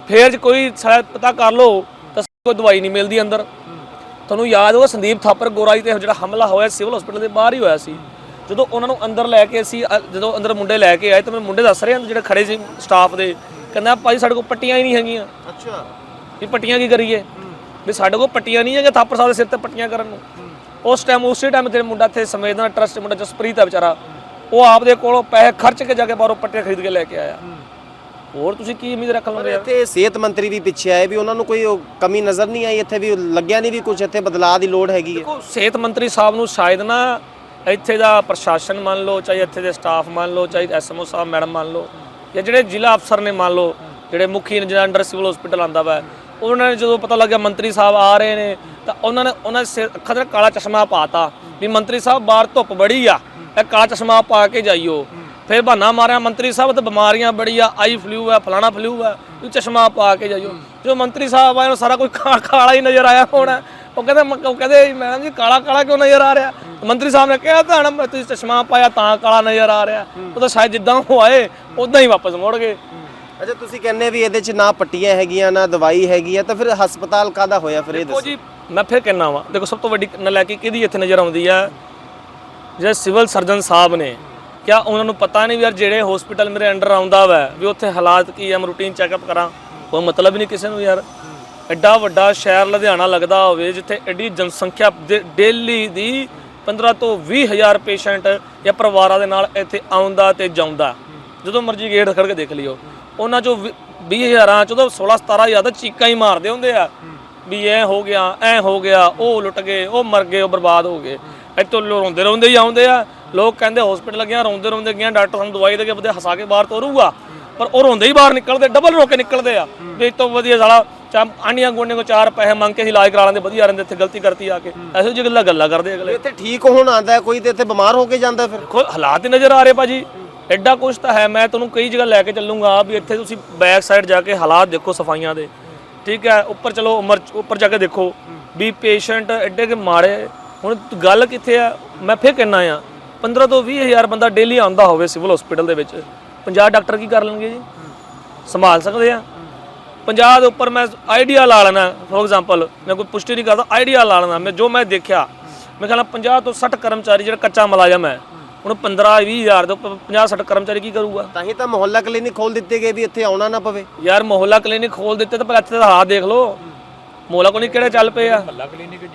ਫੇਰ ਜੇ ਕੋਈ ਸ਼ਾਇਦ ਪਤਾ ਕਰ ਲਓ ਤਾਂ ਕੋਈ ਦਵਾਈ ਨਹੀਂ ਮਿਲਦੀ ਅੰਦਰ। ਤੁਹਾਨੂੰ ਯਾਦ ਹੋਗਾ ਸੰਦੀਪ ਥਾਪਰ ਗੋਰਾਈ ਤੇ ਜਿਹੜਾ ਹਮਲਾ ਹੋਇਆ ਸਿਵਲ ਹਸਪੀਟਲ ਦੇ ਬਾਹਰ ਹੀ ਹੋਇਆ ਸੀ। ਜਦੋਂ ਉਹਨਾਂ ਨੂੰ ਅੰਦਰ ਲੈ ਕੇ ਅਸੀਂ ਜਦੋਂ ਅੰਦਰ ਮੁੰਡੇ ਲੈ ਕੇ ਆਏ ਤਾਂ ਮੈਨੂੰ ਮੁੰਡੇ ਦੱਸ ਰਹੇ ਹਨ ਜਿਹੜੇ ਖੜੇ ਸੀ ਸਟਾਫ ਦੇ। ਕਹਿੰਦਾ ਭਾਈ ਸਾਡੇ ਕੋਲ ਪੱਟੀਆਂ ਹੀ ਨਹੀਂ ਹੈਗੀਆਂ। ਅੱਛਾ। ਵੀ ਪੱਟੀਆਂ ਕੀ ਕਰੀਏ? ਵੀ ਸਾਡੇ ਕੋਲ ਪੱਟੀਆਂ ਨਹੀਂ ਹੈਗੇ ਥਾਪਰ ਸਾਹਿਬ ਦੇ ਸਿਰ ਤੇ ਪੱਟੀਆਂ ਕਰਨ ਨੂੰ। ਉਸ ਟਾਈਮ ਉਸੇ ਟਾਈਮ ਤੇ ਮੁੰਡਾ ਇੱਥੇ ਸੰਵੇਦਨਾ ਟਰਸਟ ਮੁੰਡਾ ਜਸਪ੍ਰੀਤ ਆ ਵਿਚਾਰਾ। ਉਹ ਆਪਦੇ ਕੋਲੋਂ ਪੈਸੇ ਖਰਚ ਕੇ ਜਾ ਕੇ ਬਾਹਰੋਂ ਪੱਟੀਆਂ ਖਰੀਦ ਕੇ ਲੈ ਕੇ ਆਇਆ। ਹੋਰ ਤੁਸੀਂ ਕੀ ਉਮੀਦ ਰੱਖ ਲਓਗੇ? ਯਾਰ ਇੱਥੇ ਸਿਹਤ ਮੰਤਰੀ ਵੀ ਪਿੱਛੇ ਆਏ ਵੀ ਉਹਨਾਂ ਨੂੰ ਕੋਈ ਉਹ ਕਮੀ ਨਜ਼ਰ ਨਹੀਂ ਆਈ ਇੱਥੇ ਵੀ ਲੱਗਿਆ ਨਹੀਂ ਵੀ ਕੁਝ ਇੱਥੇ ਬਦਲਾਅ ਦੀ ਲੋੜ ਹੈਗੀ ਹੈ। ਦੇਖੋ ਸਿਹਤ ਮੰਤਰੀ ਸਾਹਿਬ ਨੂੰ ਸ਼ਾਇਦ ਨਾ ਇੱਥੇ ਦਾ ਪ੍ਰਸ਼ਾਸਨ ਮੰਨ ਲਓ ਚਾਹੇ ਇੱਥੇ ਦੇ ਸਟਾਫ ਮੰਨ ਲਓ ਚਾਹੇ ਐਸਐਮਓ ਸਾਹਿਬ ਮੈਡਮ ਮੰਨ ਲਓ ਜਾਂ ਜਿਹੜੇ ਜ਼ਿਲ੍ਹਾ ਅਫਸਰ ਨੇ ਮੰਨ ਲਓ ਜਿਹੜੇ ਮੁਖੀ ਨੇ ਜਿਹੜਾ ਅੰਡਰ ਸਿਵਲ ਹਸਪੀਟਲ ਆਂਦਾ ਵਾ ਉਹਨਾਂ ਨੇ ਜਦੋਂ ਪਤਾ ਲੱਗਿਆ ਮੰਤਰੀ ਸਾਹਿਬ ਆ ਰਹੇ ਨੇ, ਤਾਂ ਉਹਨਾਂ ਨੇ ਉਹਨਾਂ ਦੇ ਸਿਰ ਅੱਖਾਂ ਤੇ ਕਾਲਾ ਚਸ਼ਮਾ ਪਾਤਾ ਵੀ ਮੰਤਰੀ ਸਾਹਿਬ ਬਾਹਰ ਧੁੱਪ ਬੜੀ ਆ, ਇਹ ਕਾਲਾ ਚਸ਼ਮਾ ਪਾ ਕੇ ਜਾਈਓ। ਫਿਰ ਬਹਾਨਾ ਮਾਰਿਆ ਮੰਤਰੀ ਸਾਹਿਬ, ਤੇ ਬਿਮਾਰੀਆਂ ਬੜੀ ਆ, ਆਈ ਫਲੂ ਆ, ਫਲਾਣਾ ਫਲੂ ਆ, ਵੀ ਚਸ਼ਮਾ ਪਾ ਕੇ ਜਾਈਓ। ਜਦੋਂ ਮੰਤਰੀ ਸਾਹਿਬ ਆਏ ਨੂੰ ਸਾਰਾ ਕੁਝ ਕਾਲਾ ਹੀ ਨਜ਼ਰ ਆਇਆ ਹੋਣਾ। ਉਹ ਕਹਿੰਦੇ, ਮ- ਉਹ ਕਹਿੰਦੇ, ਮੈਡਮ ਜੀ, ਕਾਲਾ ਕਾਲਾ ਕਿਉਂ ਨਜ਼ਰ ਆ ਰਿਹਾ? ਮੰਤਰੀ ਸਾਹਿਬ ਨੇ ਕਿਹਾ ਤਾਂ ਨਾ ਤੁਸੀਂ ਚਸ਼ਮਾ ਪਾਇਆ ਤਾਂ ਕਾਲਾ ਨਜ਼ਰ ਆ ਰਿਹਾ। ਉਹ ਤਾਂ ਸ਼ਾਇਦ ਜਿੱਦਾਂ ਉਹ ਆਏ ਉਦਾਂ ਹੀ ਵਾਪਸ ਮੁੜ ਗਏ। ਅੱਛਾ ਤੁਸੀਂ ਕਹਿੰਦੇ ਵੀ ਇਹਦੇ 'ਚ ਨਾ ਪੱਟੀਆਂ ਹੈਗੀਆਂ ਨਾ ਦਵਾਈ ਹੈਗੀ ਹੈ ਤਾਂ ਫਿਰ ਹਸਪਤਾਲ ਕਾਦਾ ਹੋਇਆ ਫਿਰ ਇਹ ਦੇਖੋ ਦੱਸੋ? ਜੀ ਮੈਂ ਫਿਰ ਕਹਿਣਾ ਵਾਂ ਦੇਖੋ ਸਭ ਤੋਂ ਵੱਡੀ ਨਲਾਇਕੀ ਕਿਹਦੀ ਇੱਥੇ ਨਜ਼ਰ ਆਉਂਦੀ ਆ? ਜਿਹੜੇ ਸਿਵਲ ਸਰਜਨ ਸਾਹਿਬ ਨੇ। ਕਿਆ ਉਹਨਾਂ ਨੂੰ ਪਤਾ ਨਹੀਂ ਵੀ ਯਾਰ ਜਿਹੜੇ ਹਸਪੀਟਲ ਮੇਰੇ ਅੰਡਰ ਆਉਂਦਾ ਵਾ ਵੀ ਉੱਥੇ ਹਾਲਾਤ ਕੀ ਆ ਮੈਂ ਰੂਟੀਨ ਚੈੱਕਅਪ ਕਰਾਂ। ਕੋਈ ਮਤਲਬ ਹੀ ਨਹੀਂ ਕਿਸੇ ਨੂੰ ਯਾਰ। ਐਡਾ ਵੱਡਾ ਸ਼ਹਿਰ ਲੁਧਿਆਣਾ ਲੱਗਦਾ ਹੋਵੇ ਜਿੱਥੇ ਐਡੀ ਜਨਸੰਖਿਆ ਡੇਲੀ ਦੀ 15 ਤੋਂ 20 ਹਜ਼ਾਰ ਪੇਸ਼ੈਂਟ ਜਾਂ ਪਰਿਵਾਰਾਂ ਦੇ ਨਾਲ ਇੱਥੇ ਆਉਂਦਾ ਤੇ ਜਾਉਂਦਾ। ਜਦੋਂ ਮਰਜ਼ੀ ਗੇਟ ਖੜ ਕੇ ਦੇਖ ਲਿਓ। ਉਹਨਾਂ ਚੋਂ 20 ਹਜ਼ਾਰਾਂ ਚੋਂ ਤਾਂ 16 17 ਹਜ਼ਾਰ ਤਾਂ ਚੀਕਾਂ ਹੀ ਮਾਰਦੇ ਹੁੰਦੇ ਆ। ਵੀ ਐ ਹੋ ਗਿਆ ਐ ਹੋ ਗਿਆ ਉਹ ਲੁੱਟ ਗਏ ਉਹ ਮਰ ਗਏ ਉਹ ਬਰਬਾਦ ਹੋ ਗਏ। ਇੱਥੋਂ ਲੋ ਰੋਂਦੇ ਰੋਂਦੇ ਹੀ ਆਉਂਦੇ ਆ। ਲੋਕ ਕਹਿੰਦੇ ਹਸਪੀਟਲ ਲੱਗਿਆ ਰੋਂਦੇ ਰੋਂਦੇ ਗਿਆ ਡਾਕਟਰ ਸਾਨੂੰ ਦਵਾਈ ਦੇ ਕੇ ਬਦੇ ਹਸਾ ਕੇ ਬਾਹਰ ਤੋਰੂਗਾ। ਪਰ ਉਹ ਰੋਂਦੇ ਹੀ ਬਾਹਰ ਨਿਕਲਦੇ ਡਬਲ ਰੋ ਕੇ ਨਿਕਲਦੇ ਆ। ਵੀ ਤੋਂ ਵਧੀਆ ਸਾਲਾ ਚਾ ਆਂਡੀਆਂ ਗੋਂਡੀਆਂ ਕੋ ਚਾਰ ਪੈਸੇ ਮੰਗ ਕੇ ਅਸੀਂ ਇਲਾਜ ਕਰਾ ਲੈਂਦੇ ਵਧੀਆ ਰਹਿੰਦੇ ਇੱਥੇ ਗਲਤੀ ਕਰਤੀ ਆ ਕੇ। ਐਸੋ ਜਿਹੀ ਗੱਲਾਂ ਗੱਲਾਂ ਕਰਦੇ ਅਗਲੇ। ਇੱਥੇ ਠੀਕ ਹੋਣ ਆਂਦਾ ਹੈ ਕੋਈ ਤੇ ਇੱਥੇ ਬਿਮਾਰ ਹੋ ਕੇ ਜਾਂਦਾ ਫਿਰ। ਹਾਲਾਤ ਹੀ ਨਜ਼ਰ ਆ ਰਹੇ ਭਾਜੀ। ਐਡਾ ਕੁਝ ਤਾਂ ਹੈ, ਮੈਂ ਤੁਹਾਨੂੰ ਕਈ ਜਗ੍ਹਾ ਲੈ ਕੇ ਚੱਲੂੰਗਾ, ਵੀ ਇੱਥੇ ਤੁਸੀਂ ਬੈਕ ਸਾਈਡ ਜਾ ਕੇ ਹਾਲਾਤ ਦੇਖੋ ਸਫਾਈਆਂ ਦੇ। ਠੀਕ ਹੈ, ਉੱਪਰ ਚਲੋ ਉਮਰ ਉੱਪਰ ਜਾ ਕੇ ਦੇਖੋ, ਵੀ ਪੇਸ਼ੈਂਟ ਐਡੇ ਕਿ ਮਾੜੇ ਹੁਣ ਗੱਲ ਕਿੱਥੇ ਆ, ਮੈਂ ਫੇਰ ਕਹਿਣਾ ਆ 15 ਤੋਂ 20 ਹਜ਼ਾਰ ਬੰਦਾ ਡੇਲੀ ਆਉਂਦਾ ਹੋਵੇ ਸਿਵਲ ਹਸਪੀਟਲ ਦੇ ਵਿੱਚ। 50 ਡਾਕਟਰ ਕੀ ਕਰ ਲੈਣਗੇ ਜੀ? ਸੰਭਾਲ ਸਕਦੇ ਆ। 50 ਦੇ ਉੱਪਰ ਮੈਂ ਆਈਡੀਆ ਲਾ ਲੈਣਾ ਫੋਰ ਐਗਜ਼ਾਮਪਲ ਮੈਂ ਕੋਈ ਪੁਸ਼ਟੀ ਨਹੀਂ ਕਰਦਾ ਆਈਡੀਆ ਲਾ ਲੈਣਾ। ਮੈਂ ਜੋ ਮੈਂ ਦੇਖਿਆ, ਮੈਂ ਕਹਿੰਦਾ 50 ਤੋਂ 60 ਕਰਮਚਾਰੀ ਜਿਹੜਾ ਕੱਚਾ ਮੁਲਾਜ਼ਮ ਹੈ ਹੁਣ 15 20 ਹਜ਼ਾਰ ਦੇ ਉੱਪਰ 50 60 ਕਰਮਚਾਰੀ ਕੀ ਕਰੂਗਾ? ਤਾਂ ਹੀ ਤਾਂ ਮੁਹੱਲਾ ਕਲੀਨਿਕ ਖੋਲ ਦਿੱਤੇ ਗਏ ਵੀ ਇੱਥੇ ਆਉਣਾ ਨਾ ਪਵੇ। ਯਾਰ ਮੁਹੱਲਾ ਕਲੀਨਿਕ ਖੋਲ ਦਿੱਤੇ ਤਾਂ ਪਰ ਇੱਥੇ ਦਾ ਹਾਲਾਤ ਦੇਖ ਲਓ। ਮੁਹੱਲਾ ਕੋਲ ਕਿਹੜੇ ਚੱਲ ਪਏ ਆ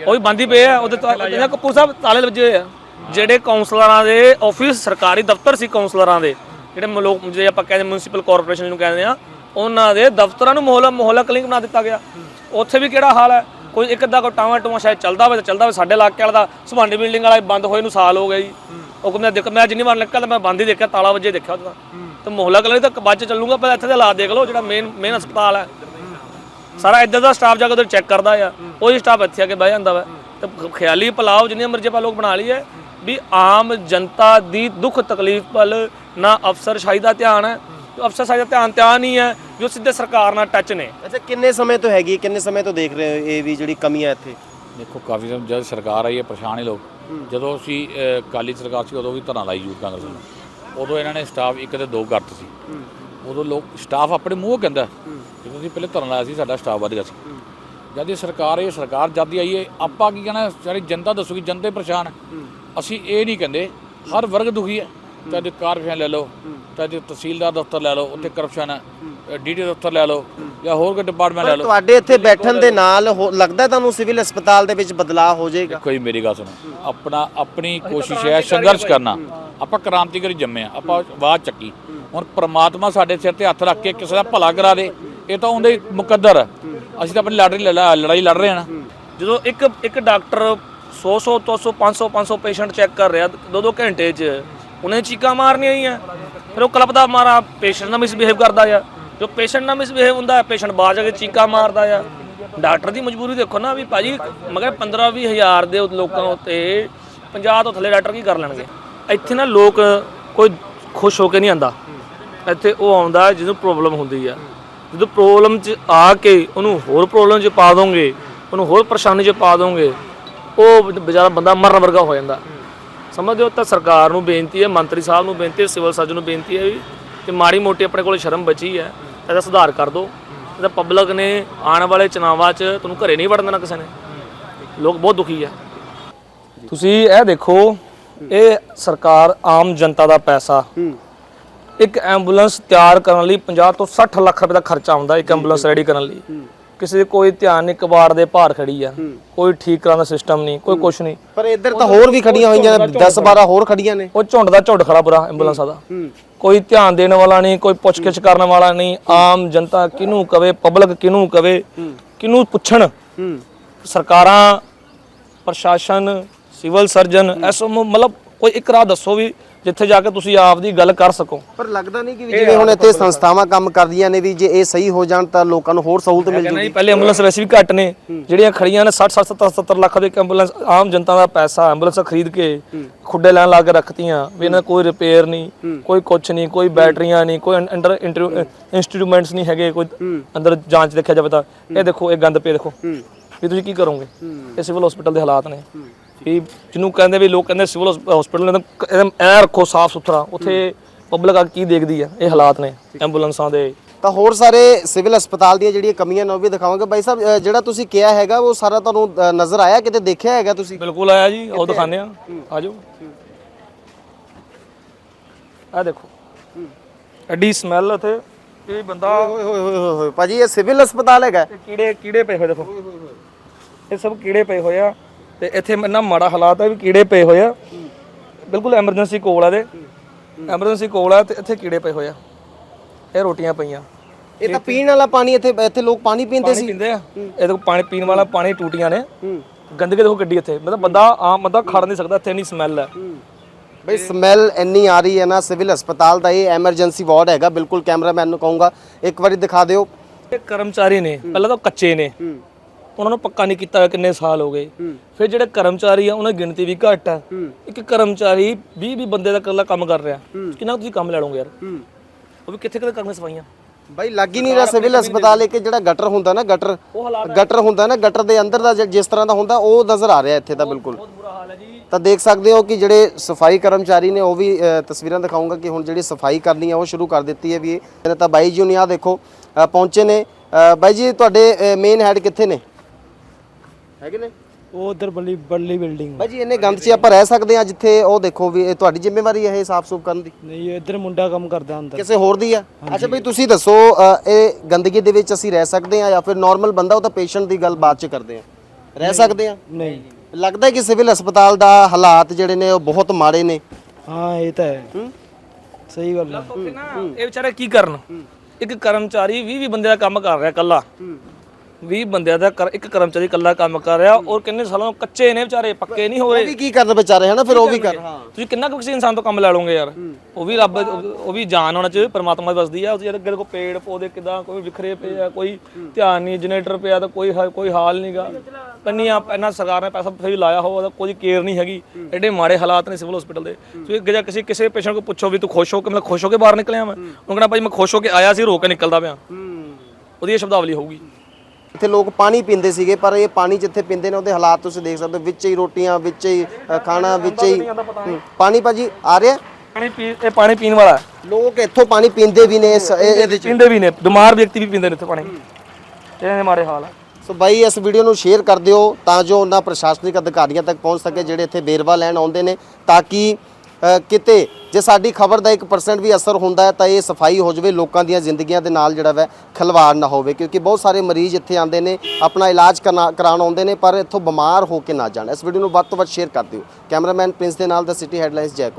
ਉਹ ਵੀ ਬੰਦ ਹੀ ਪਏ ਆ। ਉਹਦੇ ਤਾਂ ਇਹਨਾਂ ਕਪੂਰ ਸਾਹਿਬ ਤਾਲੇ ਲੱਗੇ ਹੋਏ ਆ। ਜਿਹੜੇ ਕਾਉਂਸਲਰਾਂ ਦੇ ਆਫਿਸ ਸਰਕਾਰੀ ਦਫ਼ਤਰ ਸੀ ਕਾਉਂਸਲਰਾਂ ਦੇ। ਜਿਹੜੇ ਲੋਕ ਜਿਹੜੇ ਆਪਾਂ ਕਹਿੰਦੇ ਮਿਊਨਿਸਪਲ ਕਾਰਪੋਰੇਸ਼ਨ ਨੂੰ ਕਹਿੰਦੇ ਆ ਉਹਨਾਂ ਦੇ ਦਫ਼ਤਰਾਂ ਨੂੰ ਮੁਹੱਲਾ ਮੁਹੱਲਾ ਕਲੀਨਿਕ ਬਣਾ ਦਿੱਤਾ ਗਿਆ। ਉੱਥੇ ਵੀ ਕਿਹੜਾ ਹਾਲ ਹੈ? ਕੋਈ ਇੱਕ ਅੱਧਾ ਕੋ ਟਾਵਾਂ ਟੂਵਾਂ ਸ਼ਾਇਦ ਚੱਲਦਾ ਹੋਵੇ ਤਾਂ ਚੱਲਦਾ ਹੋਵੇ। ਸਾਡੇ ਇਲਾਕੇ ਵਾਲਾ ਦਾ ਬਿਲਡਿੰਗ ਵਾਲਾ ਬੰਦ ਹੋਏ ਨੂੰ ਸਾਲ ਹੋ ਗਿਆ ਜੀ। ਉਹ ਕਹਿੰਦਾ ਦੇਖ ਮੈਂ ਜਿੰਨੀ ਵਾਰ ਨਿਕਲਦਾ ਮੈਂ ਬੰਦ ਹੀ ਦੇਖਿਆ ਤਾਲਾ ਵੱਜੇ ਦੇਖਿਆ ਉਹਦਾ ਤੇ ਮੁਹੱਲਾ ਕਲੀਨਿਕ ਤਾਂ ਬਾਅਦ ਚ ਚੱਲੂਗਾ ਪਰ ਇੱਥੇ ਦੇ ਹਾਲਾਤ ਦੇਖ ਲਓ ਜਿਹੜਾ ਮੇਨ ਮੇਨ ਹਸਪਤਾਲ ਹੈ। ਸਾਰਾ ਇੱਧਰ ਦਾ ਸਟਾਫ ਜਾ ਕੇ ਉਧਰ ਚੈੱਕ ਕਰਦਾ ਆ। ਉਹੀ ਸਟਾਫ ਇੱਥੇ ਆ ਕੇ ਬਹਿ ਜਾਂਦਾ ਵਾ। ਤੇ ਖਿਆਲੀ ਪਲਾਓ ਜਿੰਨੀਆਂ ਮਰਜ਼ੀ ਆਪਾਂ ਲੋਕ ਬਣਾ ਲਈਏ ਵੀ ਆਮ ਜਨਤਾ ਦੀ ਦੁੱਖ ਤਕਲੀਫ ਵੱਲ ਨਾ ਅਫਸਰਸ਼ਾਹੀ ਦਾ ਧਿਆਨ ਹੈ। ਅਫਸਰਸ਼ਾਹੀ ਦਾ ਧਿਆਨ ਧਿਆਨ ਨਹੀਂ ਹੈ ਜੋ ਸਿੱਧੇ ਸਰਕਾਰ ਨਾਲ ਟੱਚ ਨੇ। ਅੱਛਾ ਕਿੰਨੇ ਸਮੇਂ ਤੋਂ ਹੈਗੀ? ਕਿੰਨੇ ਸਮੇਂ ਤੋਂ ਦੇਖ ਰਹੇ ਹੋ ਇਹ ਵੀ ਜਿਹੜੀ ਕਮੀ ਹੈ ਇੱਥੇ? ਦੇਖੋ ਕਾਫੀ ਸਮ ਜਦ ਸਰਕਾਰ ਆਈ ਹੈ ਪਰੇਸ਼ਾਨ ਹੀ ਲੋਕ। ਜਦੋਂ ਅਸੀਂ ਅ, ਅਕਾਲੀ ਸਰਕਾਰ ਸੀ ਉਦੋਂ ਵੀ ਧਰਨਾ ਲਾਈ ਯੂਥ ਕਾਂਗਰਸ ਨੇ। ਉਦੋਂ ਇਹਨਾਂ ਨੇ ਸਟਾਫ ਇੱਕ ਤੇ ਦੋ ਕਰਤ ਸੀ। ਉਦੋਂ ਲੋਕ ਸਟਾਫ ਆਪਣੇ ਮੂੰਹ ਕਹਿੰਦਾ ਜਦੋਂ ਅਸੀਂ ਪਹਿਲੇ ਧਰਨਾ ਲਾਇਆ ਸੀ ਸਾਡਾ ਸਟਾਫ ਵਧ ਗਿਆ ਸੀ। ਜਦ ਇਹ ਸਰਕਾਰ ਇਹ ਸਰਕਾਰ ਜਦ ਦੀ ਆਈ ਹੈ ਆਪਾਂ ਕੀ ਕਹਿਣਾ ਸਾਰੀ ਜਨਤਾ ਦੱਸੂਗੀ ਜਨਤਾ ਪਰੇਸ਼ਾਨ ਅਸੀਂ ਇਹ ਨਹੀਂ ਕਹਿੰਦੇ ਹਰ ਵਰਗ ਦੁਖੀ ਹੈ। ਚਾਹੇ ਕਾਰਪੋਰੇਸ਼ਨ ਲੈ ਲਓ ਚਾਹੇ ਤਹਿਸੀਲਦਾਰ ਦਫ਼ਤਰ ਲੈ ਲਓ ਉੱਥੇ ਕਰਪਸ਼ਨ ਹੈ। ਡੀਟੀ ਦਫ਼ਤਰ ਲੈ ਲਓ ਜਾਂ ਹੋਰ ਕੋਈ ਡਿਪਾਰਟਮੈਂਟ ਲੈ ਲਓ। ਤੁਹਾਡੇ ਇੱਥੇ ਬੈਠਣ ਦੇ ਨਾਲ ਹੋ- ਲੱਗਦਾ ਤੁਹਾਨੂੰ ਸਿਵਲ ਹਸਪਤਾਲ ਦੇ ਵਿੱਚ ਬਦਲਾਅ ਹੋ ਜਾਏਗਾ? ਕੋਈ ਮੇਰੀ ਗੱਲ ਸੁਣੋ। ਆਪਣਾ ਆਪਣੀ ਕੋਸ਼ਿਸ਼ ਹੈ ਸੰਘਰਸ਼ ਕਰਨਾ। ਆਪਾਂ ਕ੍ਰਾਂਤੀਕਾਰੀ ਜੰਮੇ ਆ ਆਪਾਂ ਆਵਾਜ਼ ਚੱਕੀ। ਹੁਣ ਪ੍ਰਮਾਤਮਾ ਸਾਡੇ ਸਿਰ ਤੇ ਹੱਥ ਰੱਖ ਕੇ ਕਿਸੇ ਦਾ ਭਲਾ ਕਰਾ ਦੇ। ਇਹ ਤਾਂ ਉਹਦੇ ਹੀ ਮੁਕੱਦਰ ਹੈ। ਅਸੀਂ ਤਾਂ ਆਪਣੀ ਲੜਾਈ ਲੜਾ- ਲੜਾਈ ਲੜ ਰਹੇ ਹਾਂ ਨਾ। ਜਦੋਂ ਇੱਕ ਇੱਕ ਡਾਕਟਰ 100 100 200 500 500 ਪੇਸ਼ੈਂਟ ਚੈੱਕ ਕਰ ਰਿਹਾ ਦੋ ਦੋ ਘੰਟੇ 'ਚ ਉਹਨੇ ਚੀਕਾਂ ਮਾਰਨੀਆਂ ਹੀ ਆ। ਫਿਰ ਉਹ ਕਲਪਦਾ ਮਾਰਾ ਪੇਸ਼ੈਂਟ ਨਾਲ ਮਿਸਬਿਹੇਵ ਕਰਦਾ ਆ। ਜੋ ਪੇਸ਼ੈਂਟ ਨਾਲ ਮਿਸਬਿਹੇਵ ਹੁੰਦਾ ਪੇਸ਼ੈਂਟ ਬਾਹਰ ਜਾ ਕੇ ਚੀਕਾ ਮਾਰਦਾ ਆ। ਡਾਕਟਰ ਦੀ ਮਜਬੂਰੀ ਦੇਖੋ ਨਾ ਵੀ ਭਾਜੀ, ਮਗਰ 15 20 ਹਜ਼ਾਰ ਦੇ ਲੋਕਾਂ ਉੱਤੇ 50 ਤੋਂ ਥੱਲੇ ਡਾਕਟਰ ਕੀ ਕਰ ਲੈਣਗੇ? ਇੱਥੇ ਨਾ ਲੋਕ ਕੋਈ ਖੁਸ਼ ਹੋ ਕੇ ਨਹੀਂ ਆਂਦਾ ਇੱਥੇ ਉਹ ਆਉਂਦਾ ਜਿਹਨੂੰ ਪ੍ਰੋਬਲਮ ਹੁੰਦੀ ਆ। ਜਦੋਂ ਪ੍ਰੋਬਲਮ 'ਚ ਆ ਕੇ ਉਹਨੂੰ ਹੋਰ ਪ੍ਰੋਬਲਮ 'ਚ ਪਾ ਦੋਗੇ, ਉਹਨੂੰ ਹੋਰ ਪਰੇਸ਼ਾਨੀ 'ਚ ਪਾ ਦੋਗੇ, ਉਹ ਵਿਚਾਰਾ ਬੰਦਾ ਮਰਨ ਵਰਗਾ ਹੋ ਜਾਂਦਾ। ਸਮਝਦੇ ਹੋ? ਤਾਂ ਸਰਕਾਰ ਨੂੰ ਬੇਨਤੀ ਹੈ, ਮੰਤਰੀ ਸਾਹਿਬ ਨੂੰ ਬੇਨਤੀ ਹੈ, ਸਿਵਲ ਸਰਜਨ ਨੂੰ ਬੇਨਤੀ ਹੈ ਵੀ, ਕਿ ਮਾੜੀ ਮੋਟੀ ਆਪਣੇ ਕੋਲ ਸ਼ਰਮ ਬਚੀ ਹੈ। ਇਹਦਾ ਸੁਧਾਰ ਕਰ ਦਿਓ ਇਹਦਾ ਪਬਲਿਕ ਨੇ ਆਉਣ ਵਾਲੇ ਚੁਣਾਵਾਂ 'ਚ ਤੁਹਾਨੂੰ ਘਰੇ ਨਹੀਂ ਵੜਨ ਦੇਣਾ ਕਿਸੇ ਨੇ। ਲੋਕ ਬਹੁਤ ਦੁਖੀ ਹੈ ਤੁਸੀਂ ਇਹ ਦੇਖੋ ਇਹ ਸਰਕਾਰ ਆਮ ਜਨਤਾ ਦਾ ਪੈਸਾ। ਇੱਕ ਐਂਬੂਲੈਂਸ ਤਿਆਰ ਕਰਨ ਲਈ 50 ਤੋਂ 60 ਲੱਖ ਰੁਪਏ ਦਾ ਖਰਚਾ ਆਉਂਦਾ ਇੱਕ ਐਂਬੂਲੈਂਸ ਰੈਡੀ ਕਰਨ ਲਈ। ਕਿਸੇ ਦੇ ਕੋਈ ਧਿਆਨ ਨਹੀਂ ਕਬਾੜ ਦੇ ਭਾਰ ਖੜੀ ਆ। ਕੋਈ ਠੀਕ ਕਰਾਂ ਦਾ ਸਿਸਟਮ ਨਹੀਂ ਕੋਈ ਕੁਛ ਨਹੀਂ। ਪਰ ਇੱਧਰ ਤਾਂ ਹੋਰ ਵੀ ਖੜੀਆਂ ਹੋਈਆਂ ਨੇ 10 12 ਹੋਰ ਖੜੀਆਂ ਨੇ। ਉਹ ਝੁੰਡ ਦਾ ਝੁੰਡ ਖੜਾ ਪੂਰਾ ਐਂਬੂਲੈਂਸਾਂ ਦਾ। ਕੋਈ ਧਿਆਨ ਦੇਣ ਵਾਲਾ ਨਹੀਂ ਕੋਈ ਪੁੱਛਗਿੱਛ ਕਰਨ ਵਾਲਾ ਨਹੀਂ। ਆਮ ਜਨਤਾ ਕਿਹਨੂੰ ਕਵੇ ਪਬਲਿਕ ਕਿਹਨੂੰ ਕਵੇ ਕਿਹਨੂੰ ਪੁੱਛਣ? ਸਰਕਾਰਾਂ ਪ੍ਰਸ਼ਾਸਨ ਸਿਵਲ ਸਰਜਨ ਐਸੋ ਮਤਲਬ ਕੋਈ ਇੱਕ ਰਾਹ ਦੱਸੋ ਵੀ ਜਿੱਥੇ ਜਾ ਕੇ ਤੁਸੀਂ ਆਪ ਦੀ ਗੱਲ ਕਰ ਸਕੋ। ਪਰ ਲੱਗਦਾ ਨਹੀਂ ਕਿ ਵੀ ਜਿਵੇਂ ਹੁਣ ਇੱਥੇ ਸੰਸਥਾਵਾਂ ਕੰਮ ਕਰਦੀਆਂ ਨੇ ਵੀ ਜੇ ਇਹ ਸਹੀ ਹੋ ਜਾਣ ਤਾਂ ਲੋਕਾਂ ਨੂੰ ਹੋਰ ਸਹੂਲਤ ਮਿਲ ਕਹਿੰਦਾ ਜੀ ਪਹਿਲੇ ਐਂਬੂਲੈਂਸ ਵੈਸੇ ਵੀ ਘੱਟ ਨੇ ਜਿਹੜੀਆਂ ਖੜੀਆਂ ਨੇ 60 60 70 70 ਲੱਖ ਦੇ ਐਂਬੂਲੈਂਸ ਆਮ ਜਨਤਾ ਦਾ ਪੈਸਾ ਐਂਬੂਲੈਂਸ ਖਰੀਦ ਕੇ ਖੁੱਡੇ ਲੈਣ ਲਾ ਕੇ ਰੱਖਤੀਆਂ ਵੀ ਇਹਨਾਂ ਕੋਈ ਰਿਪੇਅਰ ਨਹੀਂ ਕੋਈ ਕੁਛ ਨਹੀਂ ਕੋਈ ਬੈਟਰੀਆਂ ਨਹੀਂ ਕੋਈ ਅੰਡਰ ਇਨਸਟਰੂਮੈਂਟਸ ਨਹੀਂ ਹੈਗੇ ਕੋਈ ਅੰਦਰ ਜਾਂਚ ਦੇਖਿਆ ਜਾਵੇ ਤਾਂ। ਇਹ ਦੇਖੋ ਇਹ ਗੰਦ ਪੇ ਦੇਖੋ। ਵੀ ਤੁਸੀਂ ਕੀ ਕਰੋਗੇ? ਇਹ ਸਿਵਲ ਹਸਪੀਟਲ ਦੇ ਹਾਲਾਤ ਨੇ। ਵੀ ਜਿਹਨੂੰ ਕਹਿੰਦੇ ਵੀ ਲੋਕ ਕਹਿੰਦੇ ਸਿਵਲ ਹਸਪੀਟਲ ਐ ਰੱਖੋ ਸਾਫ਼ ਸੁਥਰਾ ਉੱਥੇ ਪਬਲਿਕ ਆ ਕੀ ਦੇਖਦੀ ਆ ਇਹ ਹਾਲਾਤ ਨੇ ਐਂਬੂਲੈਂਸਾਂ ਦੇ। ਤਾਂ ਹੋਰ ਸਾਰੇ ਸਿਵਲ ਹਸਪਤਾਲ ਦੀਆਂ ਜਿਹੜੀਆਂ ਕਮੀਆਂ ਨੇ ਉਹ ਵੀ ਦਿਖਾਵਾਂਗੇ। ਬਾਈ ਸਾਹਿਬ ਜਿਹੜਾ ਤੁਸੀਂ ਕਿਹਾ ਹੈਗਾ ਉਹ ਸਾਰਾ ਤੁਹਾਨੂੰ ਨਜ਼ਰ ਆਇਆ ਕਿਤੇ ਦੇਖਿਆ ਹੈਗਾ ਤੁਸੀਂ? ਬਿਲਕੁਲ ਆਇਆ ਜੀ ਉਹ ਦਿਖਾਉਂਦੇ ਆ ਆ ਜਾਓ ਆ ਦੇਖੋ। ਐਡੀ ਸਮੈਲ ਇੱਥੇ ਇਹ ਬੰਦਾ ਓਏ ਹੋਏ ਹੋਏ ਹੋਏ ਭਾਜੀ ਇਹ ਸਿਵਲ ਹਸਪਤਾਲ ਹੈਗਾ। ਕੀੜੇ ਕੀੜੇ ਪਏ ਹੋਏ ਦੇਖੋ। ਇਹ ਸਭ ਕੀੜੇ ਪਏ ਹੋਏ ਆ। ਤੇ ਇੱਥੇ ਇੰਨਾ ਮਾੜਾ ਹਾਲਾਤ ਹੈ ਵੀ ਕੀੜੇ ਪਏ ਹੋਏ ਆ। ਬਿਲਕੁਲ ਐਮਰਜੈਂਸੀ ਕੋਲ ਆ ਦੇ ਐਮਰਜੈਂਸੀ ਕੋਲ ਆ ਤੇ ਇੱਥੇ ਕੀੜੇ ਪਏ ਹੋਏ ਆ। ਇਹ ਰੋਟੀਆਂ ਪਈਆਂ। ਇਹ ਤਾਂ ਪੀਣ ਵਾਲਾ ਪਾਣੀ ਇੱਥੇ ਇੱਥੇ ਲੋਕ ਪਾਣੀ ਪੀਂਦੇ ਸੀ। ਪੀਂਦੇ ਆ। ਇਹ ਦੇਖੋ ਪਾਣੀ ਪੀਣ ਵਾਲਾ ਪਾਣੀ ਟੂਟੀਆਂ ਨੇ। ਗੰਦਗੀ ਦੇਖੋ ਗੱਡੀ ਇੱਥੇ। ਮਤਲਬ ਬੰਦਾ ਆਮ ਬੰਦਾ ਖੜ ਨਹੀਂ ਸਕਦਾ ਇੱਥੇ ਨਹੀਂ ਸਮੈਲ ਹੈ। ਬਈ ਸਮੈਲ ਇੰਨੀ ਆ ਰਹੀ ਹੈ ਨਾ ਸਿਵਲ ਹਸਪਤਾਲ ਦਾ ਇਹ ਐਮਰਜੈਂਸੀ ਵਾਰਡ ਹੈਗਾ। ਬਿਲਕੁਲ ਕੈਮਰਾਮੈਨ ਨੂੰ ਕਹੂੰਗਾ ਇੱਕ ਵਾਰੀ ਦਿਖਾ ਦਿਓ। ਇਹ ਕਰਮਚਾਰੀ ਨੇ ਪਹਿਲਾਂ ਤਾਂ ਕੱਚੇ ਨੇ। ਉਹਨਾਂ ਨੂੰ ਪੱਕਾ ਨਹੀਂ ਕੀਤਾ ਕਿੰਨੇ ਸਾਲ ਹੋ ਗਏ। ਫਿਰ ਜਿਹੜੇ ਕਰਮਚਾਰੀ ਆ ਉਹਨਾਂ ਦੀ ਗਿਣਤੀ ਵੀ ਘੱਟ ਆ। ਇੱਕ ਕਰਮਚਾਰੀ 20 20 ਬੰਦੇ ਦਾ ਇਕੱਲਾ ਕੰਮ ਕਰ ਰਿਹਾ। ਕਿੰਨਾ ਤੁਸੀਂ ਕੰਮ ਲੈ ਲਓਗੇ ਯਾਰ? ਉਹ ਵੀ ਕਿੱਥੇ ਕਿੱਥੇ ਕਰਨੇ ਸਫਾਈਆਂ? ਬਈ ਲੱਗ ਹੀ ਨਹੀਂ ਰਿਹਾ ਸਿਵਲ ਹਸਪਤਾਲ ਇੱਕ ਜਿਹੜਾ ਗਟਰ ਹੁੰਦਾ ਨਾ ਗਟਰ। ਗਟਰ ਹੁੰਦਾ ਨਾ ਗਟਰ ਦੇ ਅੰਦਰ ਦਾ ਜਿਸ ਤਰ੍ਹਾਂ ਦਾ ਹੁੰਦਾ ਉਹ ਨਜ਼ਰ ਆ ਰਿਹਾ ਇੱਥੇ ਤਾਂ ਬਿਲਕੁਲ। ਬੁਰਾ ਹਾਲ ਹੈ ਜੀ। ਤਾਂ ਦੇਖ ਸਕਦੇ ਹੋ ਕਿ ਜਿਹੜੇ ਸਫ਼ਾਈ ਕਰਮਚਾਰੀ ਨੇ ਉਹ ਵੀ ਤਸਵੀਰਾਂ ਦਿਖਾਉਂਗਾ ਕਿ ਹੁਣ ਜਿਹੜੀ ਸਫ਼ਾਈ ਕਰਨੀ ਹੈ ਉਹ ਸ਼ੁਰੂ ਕਰ ਦਿੱਤੀ ਹੈ ਵੀ ਇਹ। ਤਾਂ ਬਾਈ ਜੀ ਨੇ ਆ ਦੇਖੋ ਪਹੁੰਚੇ ਨੇ। ਬਾਈ ਜੀ ਤੁਹਾਡੇ ਮੇਨ ਹੈਡ ਕਿੱਥੇ ਨੇ? ਹੈਗੇ ਨੇ ਉਹ ਉਧਰ ਬੱਲੀ ਬੱਲੀ ਬਿਲਡਿੰਗ ਬਾਈ ਜੀ ਇੰਨੇ ਗੰਦ 'ਚ ਆਪਾਂ ਰਹਿ ਸਕਦੇ ਹਾਂ ਜਿੱਥੇ ਉਹ ਦੇਖੋ ਵੀ ਇਹ ਤੁਹਾਡੀ ਜ਼ਿੰਮੇਵਾਰੀ ਹੈ ਇਹ ਸਾਫ਼ ਸੁਥਰਾ ਕਰਨ ਦੀ। ਨਹੀਂ ਇੱਧਰ ਮੁੰਡਾ ਕੰਮ ਕਰਦਾ ਅੰਦਰ। ਕਿਸੇ ਹੋਰ ਦੀ ਆ? ਅੱਛਾ ਬਈ ਤੁਸੀਂ ਦੱਸੋ ਅ, ਇਹ ਗੰਦਗੀ ਦੇ ਵਿੱਚ ਅਸੀਂ ਰਹਿ ਸਕਦੇ ਹਾਂ ਜਾਂ ਫਿਰ ਨਾਰਮਲ ਬੰਦਾ ਉਹ ਤਾਂ ਪੇਸ਼ੈਂਟ ਦੀ ਗੱਲ ਬਾਅਦ ਚ ਕਰਦੇ ਆ ਰਹਿ ਸਕਦੇ ਆ ਨਹੀਂ। ਲੱਗਦਾ ਹੈ ਕਿ ਸਿਵਲ ਹਸਪਤਾਲ ਦਾ ਹਾਲਾਤ ਜਿਹੜੇ ਨੇ ਉਹ ਬਹੁਤ ਮਾੜੇ ਨੇ। ਹਾਂ ਇਹ ਤਾਂ ਹੈ। ਸਹੀ ਗੱਲ ਹੈ ਇਹ ਵਿਚਾਰੇ ਕੀ ਕਰਨ? ਇੱਕ ਕਰਮਚਾਰੀ 20 20 ਬੰਦੇ ਦਾ ਕੰਮ ਕਰ ਰਿਹਾ ਇਕੱਲਾ। 20 ਬੰਦਿਆਂ ਦਾ ਕਰ- ਇੱਕ ਕਰਮਚਾਰੀ ਇਕੱਲਾ ਕੰਮ ਕਰ ਰਿਹਾ ਔਰ ਕਿੰਨੇ ਸਾਲਾਂ ਤੋਂ ਕੱਚੇ ਨੇ ਵਿਚਾਰੇ ਪੱਕੇ ਨਹੀਂ ਹੋ ਉਹ ਵੀ ਕੀ ਕਰਨ ਵਿਚਾਰੇ ਹਨਾ ਫਿਰ ਉਹ ਵੀ ਕਰ ਹਾਂ। ਤੁਸੀਂ ਕਿੰਨਾ ਕੁ ਕਿਸੇ ਇਨਸਾਨ ਤੋਂ ਕੰਮ ਲੈ ਲਓਗੇ ਯਾਰ? ਉਹ ਵੀ ਰੱਬ ਉਹ ਵੀ ਜਾਨ ਹੋਣਾ ਚਾਹੀਦਾ ਪਰਮਾਤਮਾ ਦੀ ਵਸਦੀ ਆ। ਉਹ ਜਿਹੜੇ ਕੋ ਪੇੜ ਪੌਦੇ ਕਿਦਾਂ ਕੋਈ ਵਿਖਰੇ ਪਏ ਆ ਕੋਈ ਧਿਆਨ ਨਹੀਂ ਜਨਰੇਟਰ ਪਿਆ ਤਾਂ ਕੋਈ ਹਾ- ਕੋਈ ਹਾਲ ਨਹੀਂਗਾ ਕੰਨੀਆਂ ਇੰਨਾ ਸਰਕਾਰ ਨੇ ਪੈਸਾ ਫਿਰ ਲਾਇਆ ਹੋ ਉਹਦਾ ਕੋਈ ਕੇਅਰ ਨਹੀਂ ਹੈਗੀ। ਐਡੇ ਮਾੜੇ ਹਾਲਾਤ ਨੇ ਸਿਵਲ ਹਸਪੀਟਲ ਦੇ। ਤੁਸੀਂ ਜੇ ਕਿਸੇ ਕਿਸੇ ਪੇਸ਼ੈਂਟ ਕੋ ਪੁੱਛੋ ਵੀ ਤੂੰ ਖੁਸ਼ ਹੋ ਕੇ ਮੈਂ ਖੁਸ਼ ਹੋ ਕੇ ਬਾਹਰ ਨਿਕਲਿਆ ਮੈਂ ਉਹ ਕਹਿੰਦਾ ਭਾਈ ਮੈਂ ਖੁਸ਼ ਹੋ ਕੇ ਆਇਆ ਸੀ ਰੋ ਕੇ ਨਿਕਲਦਾ ਪਿਆ। ਉਹਦੀ ਇਹ ਸ਼ਬਦਾਵਲੀ ਹੋਊਗੀ। ਇੱਥੇ ਲੋਕ ਪਾਣੀ ਪੀਂਦੇ ਸੀਗੇ ਪਰ ਇਹ ਪਾਣੀ ਜਿੱਥੇ ਪੀਂਦੇ ਨੇ ਉਹਦੇ ਹਾਲਾਤ ਤੁਸੀਂ ਦੇਖ ਸਕਦੇ ਹੋ ਵਿੱਚ ਹੀ ਰੋਟੀਆਂ ਵਿੱਚ ਹੀ ਖਾਣਾ ਵਿੱਚ ਹੀ। ਪਾਣੀ ਭਾਜੀ ਆ ਰਿਹਾ? ਪਾਣੀ ਪੀ ਇਹ ਪਾਣੀ ਪੀਣ ਵਾਲਾ ਲੋਕ ਇੱਥੋਂ ਪਾਣੀ ਪੀਂਦੇ ਵੀ ਨੇ ਇਸ ਇਹ- ਇਹਦੇ ਚ। ਪੀਂਦੇ ਵੀ ਨੇ ਬਿਮਾਰ ਵਿਅਕਤੀ ਵੀ ਪੀਂਦੇ ਨੇ ਇੱਥੇ ਪਾਣੀ। ਇਹਨਾਂ ਦੇ ਮਾੜੇ ਹਾਲ ਆ ਸੋ ਬਾਈ ਇਸ ਵੀਡੀਓ ਨੂੰ ਸ਼ੇਅਰ ਕਰ ਦਿਓ ਤਾਂ ਜੋ ਉਹਨਾਂ ਪ੍ਰਸ਼ਾਸਨਿਕ ਅਧਿਕਾਰੀਆਂ ਤੱਕ ਪਹੁੰਚ ਸਕੇ ਜਿਹੜੇ ਇੱਥੇ ਬੇਰਵਾ ਲੈਣ ਆਉਂਦੇ ਨੇ ਤਾਂ ਕਿ ਕਿਤੇ ਜੇ ਸਾਡੀ ਖਬਰ ਦਾ 1% ਵੀ ਅਸਰ ਹੁੰਦਾ ਹੈ ਤਾਂ ਇਹ ਸਫ਼ਾਈ ਹੋ ਜਾਵੇ, ਲੋਕਾਂ ਦੀਆਂ ਜ਼ਿੰਦਗੀਆਂ ਦੇ ਨਾਲ ਜਿਹੜਾ ਵੈ, ਖਲਵਾੜ ਨਾ ਹੋਵੇ, ਕਿਉਂਕਿ ਬਹੁਤ ਸਾਰੇ ਮਰੀਜ਼ ਇੱਥੇ ਆਉਂਦੇ ਨੇ, ਆਪਣਾ ਇਲਾਜ ਕਰਨਾ- ਕਰਾਉਣ ਆਉਂਦੇ ਨੇ, ਪਰ ਇੱਥੋਂ ਬਿਮਾਰ ਹੋ ਕੇ ਨਾ ਜਾਣ। ਇਸ ਵੀਡੀਓ ਨੂੰ ਵੱਧ ਤੋਂ ਵੱਧ ਸ਼ੇਅਰ ਕਰ ਦਿਓ। ਕੈਮਰਾਮੈਨ ਪ੍ਰਿੰਸ ਦੇ ਨਾਲ ਦਾ ਸਿਟੀ ਹੈਡਲਾਈਨਸ ਜੈ ਕੁਮਾਰ।